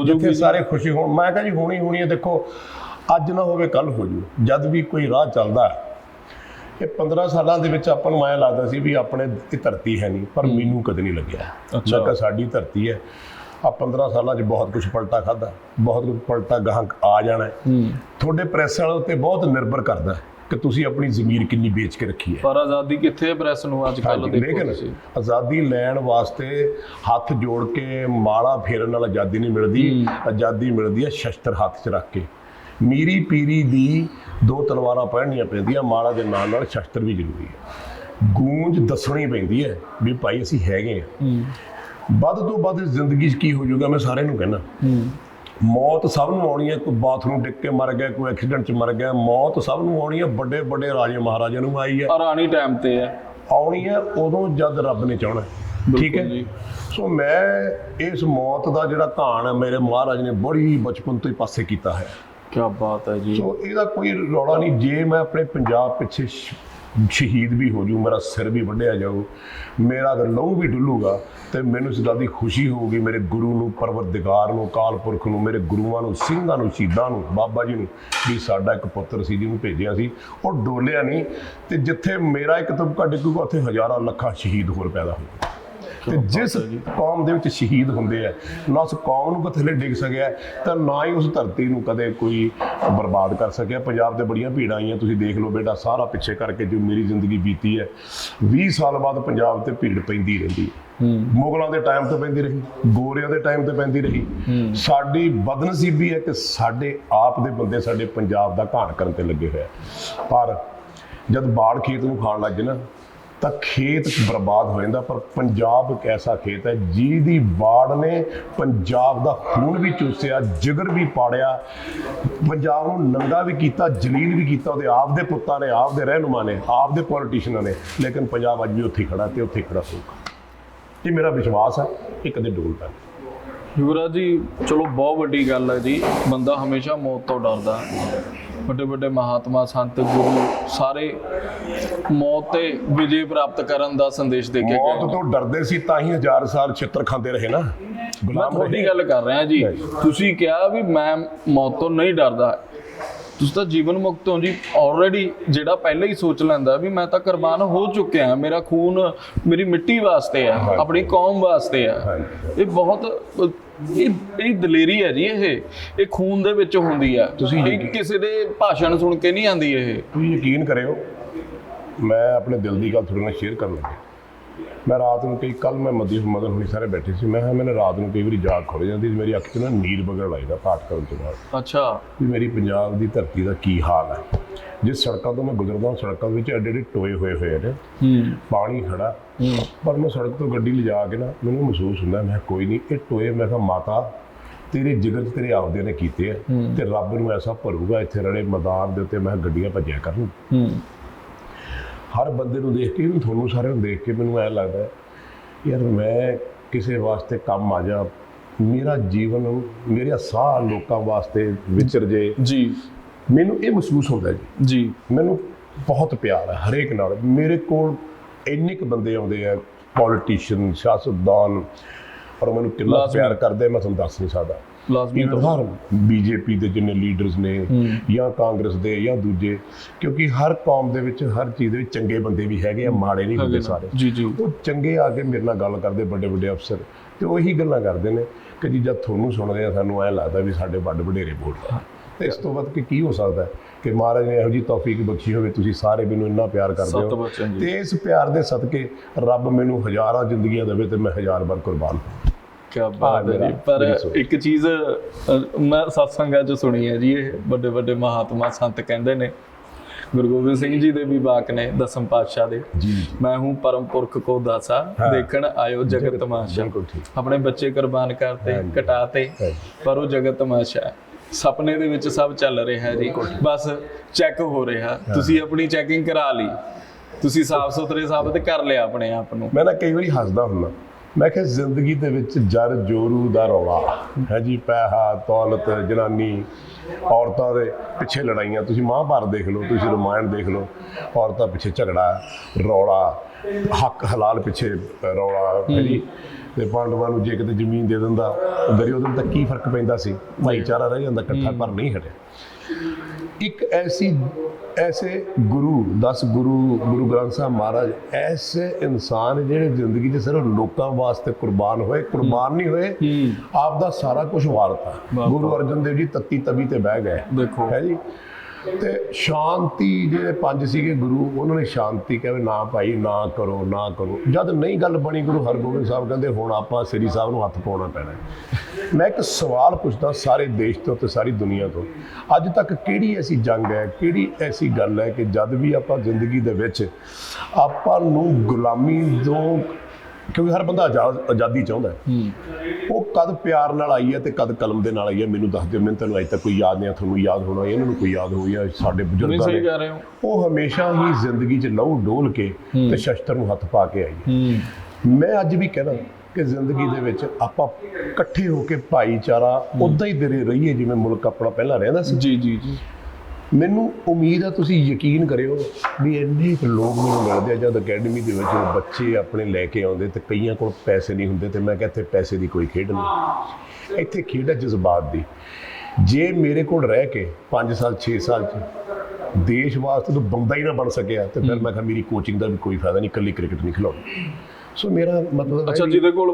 ਜਿੱਥੇ। ਸਾਰੇ ਖੁਸ਼ੀ ਹੋਣ। ਮੈਂ ਕਹਿੰਦਾ ਜੀ ਹੋਣੀ ਹੋਣੀ ਹੈ ਦੇਖੋ ਅੱਜ ਨਾ ਹੋਵੇ ਕੱਲ ਹੋ ਜੂ। ਜਦ ਵੀ ਕੋਈ ਰਾਹ ਚੱਲਦਾ ਹੈ ਇਹ 15 ਸਾਲਾਂ ਦੇ ਵਿੱਚ ਆਪਾਂ ਨੂੰ ਐਂ ਲੱਗਦਾ ਸੀ ਵੀ ਆਪਣੇ ਇਹ ਧਰਤੀ ਹੈ ਨਹੀਂ ਪਰ ਮੈਨੂੰ ਕਦੇ ਨਹੀਂ ਲੱਗਿਆ। ਅੱਛਾ। ਕਿਹਾ ਸਾਡੀ ਧਰਤੀ ਹੈ ਆ 15 ਸਾਲਾਂ 'ਚ ਬਹੁਤ ਕੁਝ ਪਲਟਾ ਖਾਦਾ ਬਹੁਤ ਕੁਝ ਪਲਟਾ ਗਾਹਾਂ ਆ ਜਾਣਾ ਤੁਹਾਡੇ ਪ੍ਰੈਸ ਵਾਲੇ ਉੱਤੇ ਬਹੁਤ ਨਿਰਭਰ ਕਰਦਾ ਹੈ ਕਿ ਤੁਸੀਂ ਆਪਣੀ ਜ਼ਮੀਰ ਕਿੰਨੀ ਵੇਚ ਕੇ ਰੱਖੀ ਹੈ। ਪਰ ਆਜ਼ਾਦੀ ਕਿੱਥੇ ਹੈ ਪ੍ਰੈਸ ਨੂੰ ਅੱਜ ਕੱਲ ਦੇਖੋ ਲੇਕਿਨ ਆਜ਼ਾਦੀ ਲੈਣ ਵਾਸਤੇ ਹੱਥ ਜੋੜ ਕੇ ਮਾਲਾ ਫੇਰਨ ਨਾਲ ਆਜ਼ਾਦੀ ਨਹੀਂ ਮਿਲਦੀ ਆਜ਼ਾਦੀ ਮਿਲਦੀ ਹੈ ਸ਼ਸਤਰ ਹੱਥ 'ਚ ਰੱਖ ਕੇ। ਮੀਰੀ ਪੀਰੀ ਦੀ ਦੋ ਤਲਵਾਰਾਂ ਪਹਿਨਣੀਆਂ ਪੈਂਦੀਆਂ ਮਾਲਾ ਦੇ ਨਾਲ ਨਾਲ ਸ਼ਸਤਰ ਵੀ ਜ਼ਰੂਰੀ ਹੈ। ਗੂੰਜ ਦੱਸਣੀ ਪੈਂਦੀ ਹੈ ਵੀ ਭਾਈ ਅਸੀਂ ਹੈਗੇ ਆ ਹੂੰ। ਵੱਧ ਤੋਂ ਵੱਧ ਜ਼ਿੰਦਗੀ 'ਚ ਕੀ ਹੋ ਜਾਊਗਾ ਮੈਂ ਸਾਰਿਆਂ ਨੂੰ ਕਹਿਣਾ। ਹੂੰ। ਮੌਤ ਸਭ ਨੂੰ ਆਉਣੀ ਹੈ ਕੋਈ ਬਾਥਰੂਮ ਡਿੱਗ ਕੇ ਮਰ ਗਿਆ ਕੋਈ ਐਕਸੀਡੈਂਟ 'ਚ ਮਰ ਗਿਆ ਮੌਤ ਸਭ ਨੂੰ ਆਉਣੀ ਹੈ ਵੱਡੇ ਵੱਡੇ ਰਾਜੇ ਮਹਾਰਾਜਿਆਂ ਨੂੰ ਆਈ ਹੈ। ਆਰਾਣੀ ਟਾਈਮ ਤੇ ਹੈ। ਆਉਣੀ ਹੈ ਉਦੋਂ ਜਦ ਰੱਬ ਨੇ ਚਾਹਣਾ। ਠੀਕ ਹੈ। ਸੋ ਮੈਂ ਇਸ ਮੌਤ ਦਾ ਜਿਹੜਾ ਘਾਣ ਹੈ ਮੇਰੇ ਮਹਾਰਾਜ ਨੇ ਬੜੀ ਬਚਪਨ ਤੋਂ ਹੀ ਪਾਸੇ ਕੀਤਾ ਹੈ। ਕੀ ਬਾਤ ਹੈ ਜੀ। ਸੋ ਇਹਦਾ ਕੋਈ ਰੌਲਾ ਨਹੀਂ। ਜੇ ਮੈਂ ਆਪਣੇ ਪੰਜਾਬ ਪਿੱਛੇ ਸ਼ਹੀਦ ਵੀ ਹੋ ਜੂ, ਮੇਰਾ ਸਿਰ ਵੀ ਵੱਢਿਆ ਜਾਊ, ਮੇਰਾ ਅਗਰ ਲਹੂ ਵੀ ਡੁੱਲੂਗਾ, ਤੇ ਮੈਨੂੰ ਇਸ ਗੱਲ ਦੀ ਖੁਸ਼ੀ ਹੋਊਗੀ, ਮੇਰੇ ਗੁਰੂ ਨੂੰ, ਪਰਵਰਦਿਗਾਰ ਨੂੰ ਕਾਲ ਪੁਰਖ ਨੂੰ, ਮੇਰੇ ਗੁਰੂਆਂ ਨੂੰ, ਸਿੰਘਾਂ ਨੂੰ, ਸ਼ਹੀਦਾਂ ਨੂੰ, ਬਾਬਾ ਜੀ ਨੂੰ, ਵੀ ਸਾਡਾ ਇੱਕ ਪੁੱਤਰ ਸੀ ਜਿਹਨੂੰ ਭੇਜਿਆ ਸੀ, ਉਹ ਡੋਲਿਆ ਨਹੀਂ, ਤੇ ਜਿੱਥੇ ਮੇਰਾ ਇੱਕ ਤੁਪਕਾ ਡਿੱਗੂਗਾ ਉੱਥੇ ਹਜ਼ਾਰਾਂ ਲੱਖਾਂ ਸ਼ਹੀਦ ਹੋਰ ਪੈਦਾ ਹੋਣਗੇ ਤੇ ਜਿਸ ਕੌਮ ਦੇ ਵਿੱਚ ਸ਼ਹੀਦ ਹੁੰਦੇ ਆ ਨਾ ਉਸ ਕੌਮ ਨੂੰ ਕਿਤੇ ਥੱਲੇ ਡਿੱਗ ਸਕਿਆ ਤਾਂ ਨਾ ਹੀ ਉਸ ਧਰਤੀ ਨੂੰ ਕਦੇ ਕੋਈ ਬਰਬਾਦ ਕਰ ਸਕਿਆ। ਪੰਜਾਬ ਤੇ ਬੜੀਆਂ ਭੀੜਾਂ ਆਈਆਂ ਤੁਸੀਂ ਦੇਖ ਲਓ ਬੇਟਾ ਸਾਰਾ ਪਿੱਛੇ ਕਰਕੇ ਜੋ ਮੇਰੀ ਜ਼ਿੰਦਗੀ ਬੀਤੀ ਹੈ 20 ਸਾਲ ਬਾਅਦ ਪੰਜਾਬ ਤੇ ਭੀੜ ਪੈਂਦੀ ਰਹਿੰਦੀ ਹੈ। ਮੁਗਲਾਂ ਦੇ ਟਾਈਮ ਤੇ ਪੈਂਦੀ ਰਹੀ ਗੋਰਿਆਂ ਦੇ ਟਾਈਮ ਤੇ ਪੈਂਦੀ ਰਹੀ। ਸਾਡੀ ਬਦਨਸੀਬੀ ਹੈ ਕਿ ਸਾਡੇ ਆਪ ਦੇ ਬੰਦੇ ਸਾਡੇ ਪੰਜਾਬ ਦਾ ਘਾਣ ਕਰਨ ਤੇ ਲੱਗੇ ਹੋਏ ਆ। ਪਰ ਜਦ ਬਾੜ ਖੇਤ ਨੂੰ ਖਾਣ ਲੱਗ ਨਾ ਤਾਂ ਖੇਤ ਬਰਬਾਦ ਹੋ ਜਾਂਦਾ, ਪਰ ਪੰਜਾਬ ਇੱਕ ਐਸਾ ਖੇਤ ਹੈ ਜਿਹਦੀ ਬਾੜ ਨੇ ਪੰਜਾਬ ਦਾ ਖੂਨ ਵੀ ਚੂਸਿਆ, ਜਿਗਰ ਵੀ ਪਾੜਿਆ, ਪੰਜਾਬ ਨੂੰ ਨੰਗਾ ਵੀ ਕੀਤਾ, ਜਲੀਲ ਵੀ ਕੀਤਾ, ਉਹਦੇ ਆਪ ਦੇ ਪੁੱਤਾਂ ਨੇ ਆਪ ਦੇ ਰਹਿਨੁਮਾ ਨੇ ਆਪ ਦੇ ਪੋਲੀਟੀਸ਼ੀਅਨਾਂ ਨੇ, ਲੇਕਿਨ ਪੰਜਾਬ ਅੱਜ ਵੀ ਉੱਥੇ ਹੀ ਖੜਾ ਤੇ ਉੱਥੇ ਖੜਾ ਹੋਊਗਾ। ਇਹ ਮੇਰਾ ਵਿਸ਼ਵਾਸ ਹੈ, ਇਹ ਕਦੇ ਡੋਲ ਪੈਣਾ ਯੁਵਰਾਜ ਜੀ, ਚਲੋ ਬਹੁਤ ਵੱਡੀ ਗੱਲ ਹੈ ਜੀ, ਬੰਦਾ ਹਮੇਸ਼ਾ ਮੌਤ ਤੋਂ ਡਰਦਾ ਵੱਡੇ ਵੱਡੇ ਮਹਾਤਮਾ ਸੰਤ ਗੁਰੂ ਸਾਰੇ ਮੌਤ ਤੇ ਵਿਜੇ ਪ੍ਰਾਪਤ ਕਰਨ ਦਾ ਸੰਦੇਸ਼ ਦੇ ਕੇ ਗਏ। ਮੌਤ ਤੋਂ ਡਰਦੇ ਸੀ ਤਾਂ ਹੀ ਹਜ਼ਾਰ ਸਾਲ ਛਿੱਤਰ ਖਾਂਦੇ ਰਹੇ ਨਾ। ਗੁਲਾਮ ਤੁਹਾਡੀ ਗੱਲ ਕਰ ਰਿਹਾ ਜੀ। ਤੁਸੀਂ ਕਿਹਾ ਵੀ ਮੈਂ ਮੌਤ ਤੋਂ ਨਹੀਂ ਡਰਦਾ। ਤੁਸੀਂ ਤਾਂ ਜੀਵਨ ਮੁਕਤ ਹੋ ਜੀ। ਆਲਰੇਡੀ ਜਿਹੜਾ ਪਹਿਲਾਂ ਹੀ ਸੋਚ ਲੈਂਦਾ ਵੀ ਮੈਂ ਤਾਂ ਕੁਰਬਾਨ ਹੋ ਚੁੱਕਿਆ ਹਾਂ। ਮੇਰਾ ਖੂਨ ਮੇਰੀ ਮਿੱਟੀ ਵਾਸਤੇ ਹੈ। ਹਾਂਜੀ। ਆਪਣੀ ਕੌਮ ਵਾਸਤੇ ਹੈ। ਹਾਂਜੀ। ਇਹ ਬਹੁਤ ਇਹ ਇਹ ਦਲੇਰੀ ਹੈ ਜੀ ਇਹ। ਇਹ ਖੂਨ ਦੇ ਵਿੱਚ ਹੁੰਦੀ ਆ। ਤੁਸੀਂ ਇਹ ਕਿਸੇ ਦੇ ਭਾਸ਼ਣ ਸੁਣ ਕੇ ਨਹੀਂ ਆਂਦੀ ਇਹ। ਤੁਸੀਂ ਯਕੀਨ ਕਰਿਓ ਮੈਂ ਆਪਣੇ ਦਿਲ ਦੀ ਗੱਲ ਤੁਹਾਡੇ ਨਾਲ ਸ਼ੇਅਰ ਕਰਨ ਲੱਗਾ। ਮੈਂ ਰਾਤ ਨੂੰ ਕਈ ਕੱਲ ਮੈਂ ਮਦੀ ਮਦਨ ਹੁਣੀ ਸਾਰੇ ਬੈਠੇ ਸੀ। ਮੈਂ ਕਿਹਾ ਮੈਨੂੰ ਰਾਤ ਨੂੰ ਕਈ ਵਾਰੀ ਜਾਗ ਖੁੱਲ ਜਾਂਦੀ ਸੀ। ਮੇਰੀ ਅੱਖ 'ਚ ਨਾ ਨੀਰ ਵਗਣ ਲੱਗਦਾ ਪਾਠ ਕਰਨ ਤੋਂ ਬਾਅਦ। ਅੱਛਾ। ਵੀ ਮੇਰੀ ਪੰਜਾਬ ਦੀ ਧਰਤੀ ਦਾ ਕੀ ਹਾਲ ਹੈ। ਜਿਸ ਸੜਕਾਂ ਤੋਂ ਮੈਂ ਗੁਜ਼ਰਦਾ ਹਾਂ ਸੜਕਾਂ ਵਿੱਚ ਐਡੇ ਐਡੇ ਟੋਏ ਹੋਏ ਹੋਏ ਨੇ। ਹੂੰ। ਪਾਣੀ ਖੜਾ। ਹੂੰ। ਪਰ ਮੈਂ ਸੜਕ ਤੋਂ ਗੱਡੀ ਲਿਜਾ ਕੇ ਨਾ ਮੈਨੂੰ ਮਹਿਸੂਸ ਹੁੰਦਾ ਮੈਂ ਕੋਈ ਨਹੀਂ ਇਹ ਟੋਏ ਮੈਂ ਕਿਹਾ ਮਾਤਾ ਤੇਰੇ ਜਿਗਰ 'ਚ ਤੇਰੇ ਆਪਦੇ ਨੇ ਕੀਤੇ। ਤੇ ਰੱਬ ਨੂੰ ਐਸਾ ਭਰੂਗਾ ਇੱਥੇ ਰੜੇ ਮੈਦਾਨ ਦੇ ਉੱਤੇ ਮੈਂ ਗੱਡੀਆਂ ਭੱਜਿਆ ਕਰਨ। ਹੂੰ। ਹਰ ਬੰਦੇ ਨੂੰ ਦੇਖ ਕੇ ਵੀ ਤੁਹਾਨੂੰ ਸਾਰਿਆਂ ਨੂੰ ਦੇਖ ਕੇ ਮੈਨੂੰ ਐ ਲੱਗਦਾ ਯਾਰ ਮੈਂ ਕਿਸੇ ਵਾਸਤੇ ਕੰਮ ਆ ਜਾ ਮੇਰਾ ਜੀਵਨ ਮੇਰੇ ਸਾਹ ਲੋਕਾਂ ਵਾਸਤੇ ਵਿਚਰ ਜੇ। ਜੀ। ਮੈਨੂੰ ਇਹ ਮਹਿਸੂਸ ਹੁੰਦਾ ਜੀ। ਜੀ। ਮੈਨੂੰ ਬਹੁਤ ਪਿਆਰ ਹੈ ਹਰੇਕ ਨਾਲ। ਮੇਰੇ ਕੋਲ ਇੰਨੇ ਕੁ ਬੰਦੇ ਆਉਂਦੇ ਆ ਪੋਲੀਟੀਸ਼ੀਅਨ ਸਿਆਸਤਦਾਨ ਔਰ ਮੈਨੂੰ ਕਿੰਨਾ। ਪਿਆਰ ਕਰਦੇ ਮੈਂ ਤੁਹਾਨੂੰ ਦੱਸ ਨਹੀਂ ਸਕਦਾ। ਲਾਜ਼ਮੀ ਤੌਰ ਬੀਜੇਪੀ ਦੇ ਜਿੰਨੇ ਲੀਡਰਸ ਨੇ। ਜਾਂ ਕਾਂਗਰਸ ਦੇ ਜਾਂ ਦੂਜੇ ਕਿਉਂਕਿ ਹਰ ਕੌਮ ਦੇ ਵਿੱਚ ਹਰ ਚੀਜ਼ ਦੇ ਵਿੱਚ ਚੰਗੇ ਬੰਦੇ ਵੀ ਹੈਗੇ ਆ ਮਾੜੇ ਨਹੀਂ ਹੁੰਦੇ ਸਾਰੇ। ਜੀ ਜੀ। ਉਹ ਚੰਗੇ ਆ ਕੇ ਮੇਰੇ ਨਾਲ ਗੱਲ ਕਰਦੇ ਵੱਡੇ ਵੱਡੇ ਅਫਸਰ। ਤੇ ਉਹੀ ਗੱਲਾਂ ਕਰਦੇ ਨੇ ਕਿ ਜੀ ਜਦ ਤੁਹਾਨੂੰ ਸੁਣਦੇ ਆ ਸਾਨੂੰ ਐ ਲੱਗਦਾ ਵੀ ਸਾਡੇ ਵੱਡ ਵਡੇਰੇ ਬੋਲਦੇ ਆ। ਤੇ ਇਸ ਤੋਂ ਵੱਧ ਕਿ ਕੀ ਹੋ ਸਕਦਾ ਕਿ ਮਹਾਰਾਜ ਨੇ ਇਹੋ ਜੀ ਤੌਫੀਕ ਬਖਸ਼ੀ ਹੋਵੇ ਤੁਸੀਂ ਸਾਰੇ ਮੈਨੂੰ ਇੰਨਾ ਪਿਆਰ ਕਰਦੇ ਹੋ। ਤੇ ਇਸ ਪਿਆਰ ਦੇ ਸਦਕੇ ਰੱਬ ਮੈਨੂੰ ਹਜ਼ਾਰਾਂ ਜ਼ਿੰਦਗੀਆਂ ਦੇਵੇ ਤੇ ਮੈਂ ਹਜ਼ਾਰ ਵਾਰ ਕੁਰਬਾਨ ਹਾਂ ਕੀ ਬਾਤ ਹੈ ਜੀ। ਪਰ। ਇੱਕ ਚੀਜ਼ ਮੈਂ ਸਤਸੰਗਾਂ 'ਚ ਸੁਣੀ ਹੈ ਜੀ ਇਹ ਵੱਡੇ ਵੱਡੇ ਮਹਾਤਮਾ ਸੰਤ ਕਹਿੰਦੇ ਨੇ। ਗੁਰੂ ਗੋਬਿੰਦ ਸਿੰਘ ਜੀ ਦੇ ਵੀ ਵਾਕ ਨੇ ਦਸਮ ਪਾਤਸ਼ਾਹ ਦੇ। ਮੈਂ ਹੂੰ ਪਰਮ ਪੁਰਖ ਕੋ ਦਾਸਾ। ਦੇਖਣ ਆਇਓ ਜਗਤ ਤਮਾਸ਼ਾ। ਆਪਣੇ ਬੱਚੇ ਕੁਰਬਾਨ ਕਰਤੇ। ਕਟਾਤੇ। ਪਰ ਉਹ ਜਗਤ ਤਮਾਸ਼ਾ ਹੈ। ਸੁਪਨੇ ਦੇ ਵਿੱਚ ਸਭ ਚੱਲ ਰਿਹਾ ਜੀ। ਬਸ ਚੈੱਕ ਹੋ ਰਿਹਾ। ਤੁਸੀਂ ਆਪਣੀ ਚੈਕਿੰਗ ਕਰਾ ਲਈ। ਤੁਸੀਂ ਸਾਫ਼ ਸੁਥਰੇ ਸਾਬਤ ਕਰ ਲਿਆ ਆਪਣੇ ਆਪ ਨੂੰ। ਮੈਂ ਨਾ ਕਈ ਵਾਰੀ ਹੱਸਦਾ ਹੁੰਦਾ। ਮੈਂ ਕਿਹਾ ਜ਼ਿੰਦਗੀ ਦੇ ਵਿੱਚ ਜਰ ਜੋਰੂ ਦਾ ਰੌਲਾ ਹੈ ਜੀ ਪੈਸਾ ਦੌਲਤ ਜਨਾਨੀ ਔਰਤਾਂ ਦੇ ਪਿੱਛੇ ਲੜਾਈਆਂ। ਤੁਸੀਂ ਮਹਾਭਾਰਤ ਦੇਖ ਲਓ ਤੁਸੀਂ ਰਾਮਾਇਣ ਦੇਖ ਲਓ ਔਰਤਾਂ ਪਿੱਛੇ ਝਗੜਾ ਰੌਲਾ ਹੱਕ ਹਲਾਲ ਪਿੱਛੇ ਰੌਲਾ ਜੀ। ਤੇ ਪਾਂਡਵਾਂ ਨੂੰ ਜੇ ਕਿਤੇ ਜ਼ਮੀਨ ਦੇ ਦਿੰਦਾ ਦੁਰਯੋਧਨ ਤਾਂ ਕੀ ਫ਼ਰਕ ਪੈਂਦਾ ਸੀ? ਭਾਈਚਾਰਾ ਰਹਿ ਜਾਂਦਾ ਇਕੱਠਾ ਪਰ ਨਹੀਂ ਹਟਿਆ। ਇੱਕ ਐਸੀ ਐਸੇ ਗੁਰੂ 10 ਗੁਰੂ ਗੁਰੂ ਗ੍ਰੰਥ ਸਾਹਿਬ ਮਹਾਰਾਜ ਐਸੇ ਇਨਸਾਨ ਜਿਹੜੇ ਜ਼ਿੰਦਗੀ 'ਚ ਸਿਰਫ ਲੋਕਾਂ ਵਾਸਤੇ ਕੁਰਬਾਨ ਹੋਏ ਕੁਰਬਾਨ ਨਹੀਂ ਹੋਏ ਆਪ ਦਾ ਸਾਰਾ ਕੁਝ ਵਾਰਤਾ ਵਾਰਤਾ। ਗੁਰੂ ਅਰਜਨ ਦੇਵ ਜੀ ਤੱਤੀ ਤਵੀ ਤੇ ਬਹਿ ਗਏ ਦੇਖੋ। ਹੈ ਜੀ ਤੇ ਸ਼ਾਂਤੀ ਜਿਹੜੇ ਪੰਜ ਸੀਗੇ ਗੁਰੂ, ਉਹਨਾਂ ਨੇ ਸ਼ਾਂਤੀ ਕਹੇ ਨਾ ਭਾਈ, ਨਾ ਕਰੋ ਨਾ ਕਰੋ। ਜਦ ਨਹੀਂ ਗੱਲ ਬਣੀ, ਗੁਰੂ ਹਰਗੋਬਿੰਦ ਸਾਹਿਬ ਕਹਿੰਦੇ, ਹੁਣ ਆਪਾਂ ਸ੍ਰੀ ਸਾਹਿਬ ਨੂੰ ਹੱਥ ਪਾਉਣਾ ਪੈਣਾ ਮੈਂ ਇੱਕ ਸਵਾਲ ਪੁੱਛਦਾ ਸਾਰੇ ਦੇਸ਼ ਤੋਂ ਤੇ ਸਾਰੀ ਦੁਨੀਆ ਤੋਂ। ਅੱਜ ਤੱਕ ਕਿਹੜੀ ਐਸੀ ਜੰਗ ਹੈ, ਕਿਹੜੀ ਐਸੀ ਗੱਲ ਹੈ ਕਿ ਜਦ ਵੀ ਆਪਾਂ ਜ਼ਿੰਦਗੀ ਦੇ ਵਿੱਚ ਆਪਾਂ ਨੂੰ ਗੁਲਾਮੀ ਤੋਂ ਕਿਉਂਕਿ ਹਰ ਬੰਦਾ ਆਜ਼ਾਦ ਚਾਹੁੰਦਾ ਉਹ ਕਦ ਪਿਆਰ ਨਾਲ ਆਈ ਹੈ ਤੇ ਕਦ ਕਲਮ ਦੇ ਨਾਲ ਆਈ ਹੈ ਮੈਨੂੰ ਦੱਸ ਦਿਓ। ਮੈਨੂੰ ਤੈਨੂੰ ਅਜੇ ਤੱਕ ਕੋਈ ਯਾਦ ਨਹੀਂ ਆ, ਤੁਹਾਨੂੰ ਯਾਦ ਹੋਣਾ ਇਹਨਾਂ ਨੂੰ ਕੋਈ ਯਾਦ ਹੋਈ ਹੈ ਸਾਡੇ ਬਜ਼ੁਰਗਾਂ ਨੇ। ਉਹ ਹਮੇਸ਼ਾ ਹੀ ਜ਼ਿੰਦਗੀ 'ਚ ਲਹੂ ਡੋਲ ਕੇ ਤੇ ਸ਼ਸਤਰ ਨੂੰ ਹੱਥ ਪਾ ਕੇ ਆਈ ਹੈ। ਮੈਂ ਅੱਜ ਵੀ ਕਹਿਣਾ ਕਿ ਜ਼ਿੰਦਗੀ ਦੇ ਵਿੱਚ ਆਪਾਂ ਇਕੱਠੇ ਹੋ ਕੇ ਭਾਈਚਾਰਾ ਉਦਾਂ ਹੀ ਦਿਰੇ ਰਹੀਏ ਜਿਵੇਂ ਮੁਲਕ ਆਪਣਾ ਪਹਿਲਾਂ ਰਹਿੰਦਾ ਸੀ। ਜੀ ਜੀ ਜੀ। ਮੈਨੂੰ ਉਮੀਦ ਹੈ ਤੁਸੀਂ ਯਕੀਨ ਕਰਿਓ ਵੀ ਇੰਨੇ ਕੁ ਲੋਕ ਮੈਨੂੰ ਮਿਲਦੇ ਆ ਜਦ ਅਕੈਡਮੀ ਦੇ ਵਿੱਚ ਬੱਚੇ ਆਪਣੇ ਲੈ ਕੇ ਆਉਂਦੇ ਤੇ ਕਈਆਂ ਕੋਲ ਪੈਸੇ ਨਹੀਂ ਹੁੰਦੇ ਤੇ ਮੈਂ ਕਿਹਾ ਇੱਥੇ ਪੈਸੇ ਦੀ ਕੋਈ ਖੇਡ ਨਹੀਂ। ਇੱਥੇ ਖੇਡ ਹੈ ਜਜ਼ਬਾਤ ਦੀ। ਜੇ ਮੇਰੇ ਕੋਲ ਰਹਿ ਕੇ 5 ਸਾਲ 6 ਸਾਲ ਚ ਦੇਸ਼ ਵਾਸਤੇ ਤਾਂ ਬੰਦਾ ਹੀ ਨਾ ਬਣ ਸਕਿਆ ਤੇ ਫਿਰ ਮੈਂ ਕਿਹਾ ਮੇਰੀ ਕੋਚਿੰਗ ਦਾ ਵੀ ਕੋਈ ਫਾਇਦਾ ਨਹੀਂ ਇਕੱਲੀ ਕ੍ਰਿਕਟ ਨਹੀਂ ਖਿਲਾਉਣੀ। ਸੋ ਮੇਰਾ ਮਤਲਬ ਅੱਛਾ ਜਿਹਦੇ ਕੋਲ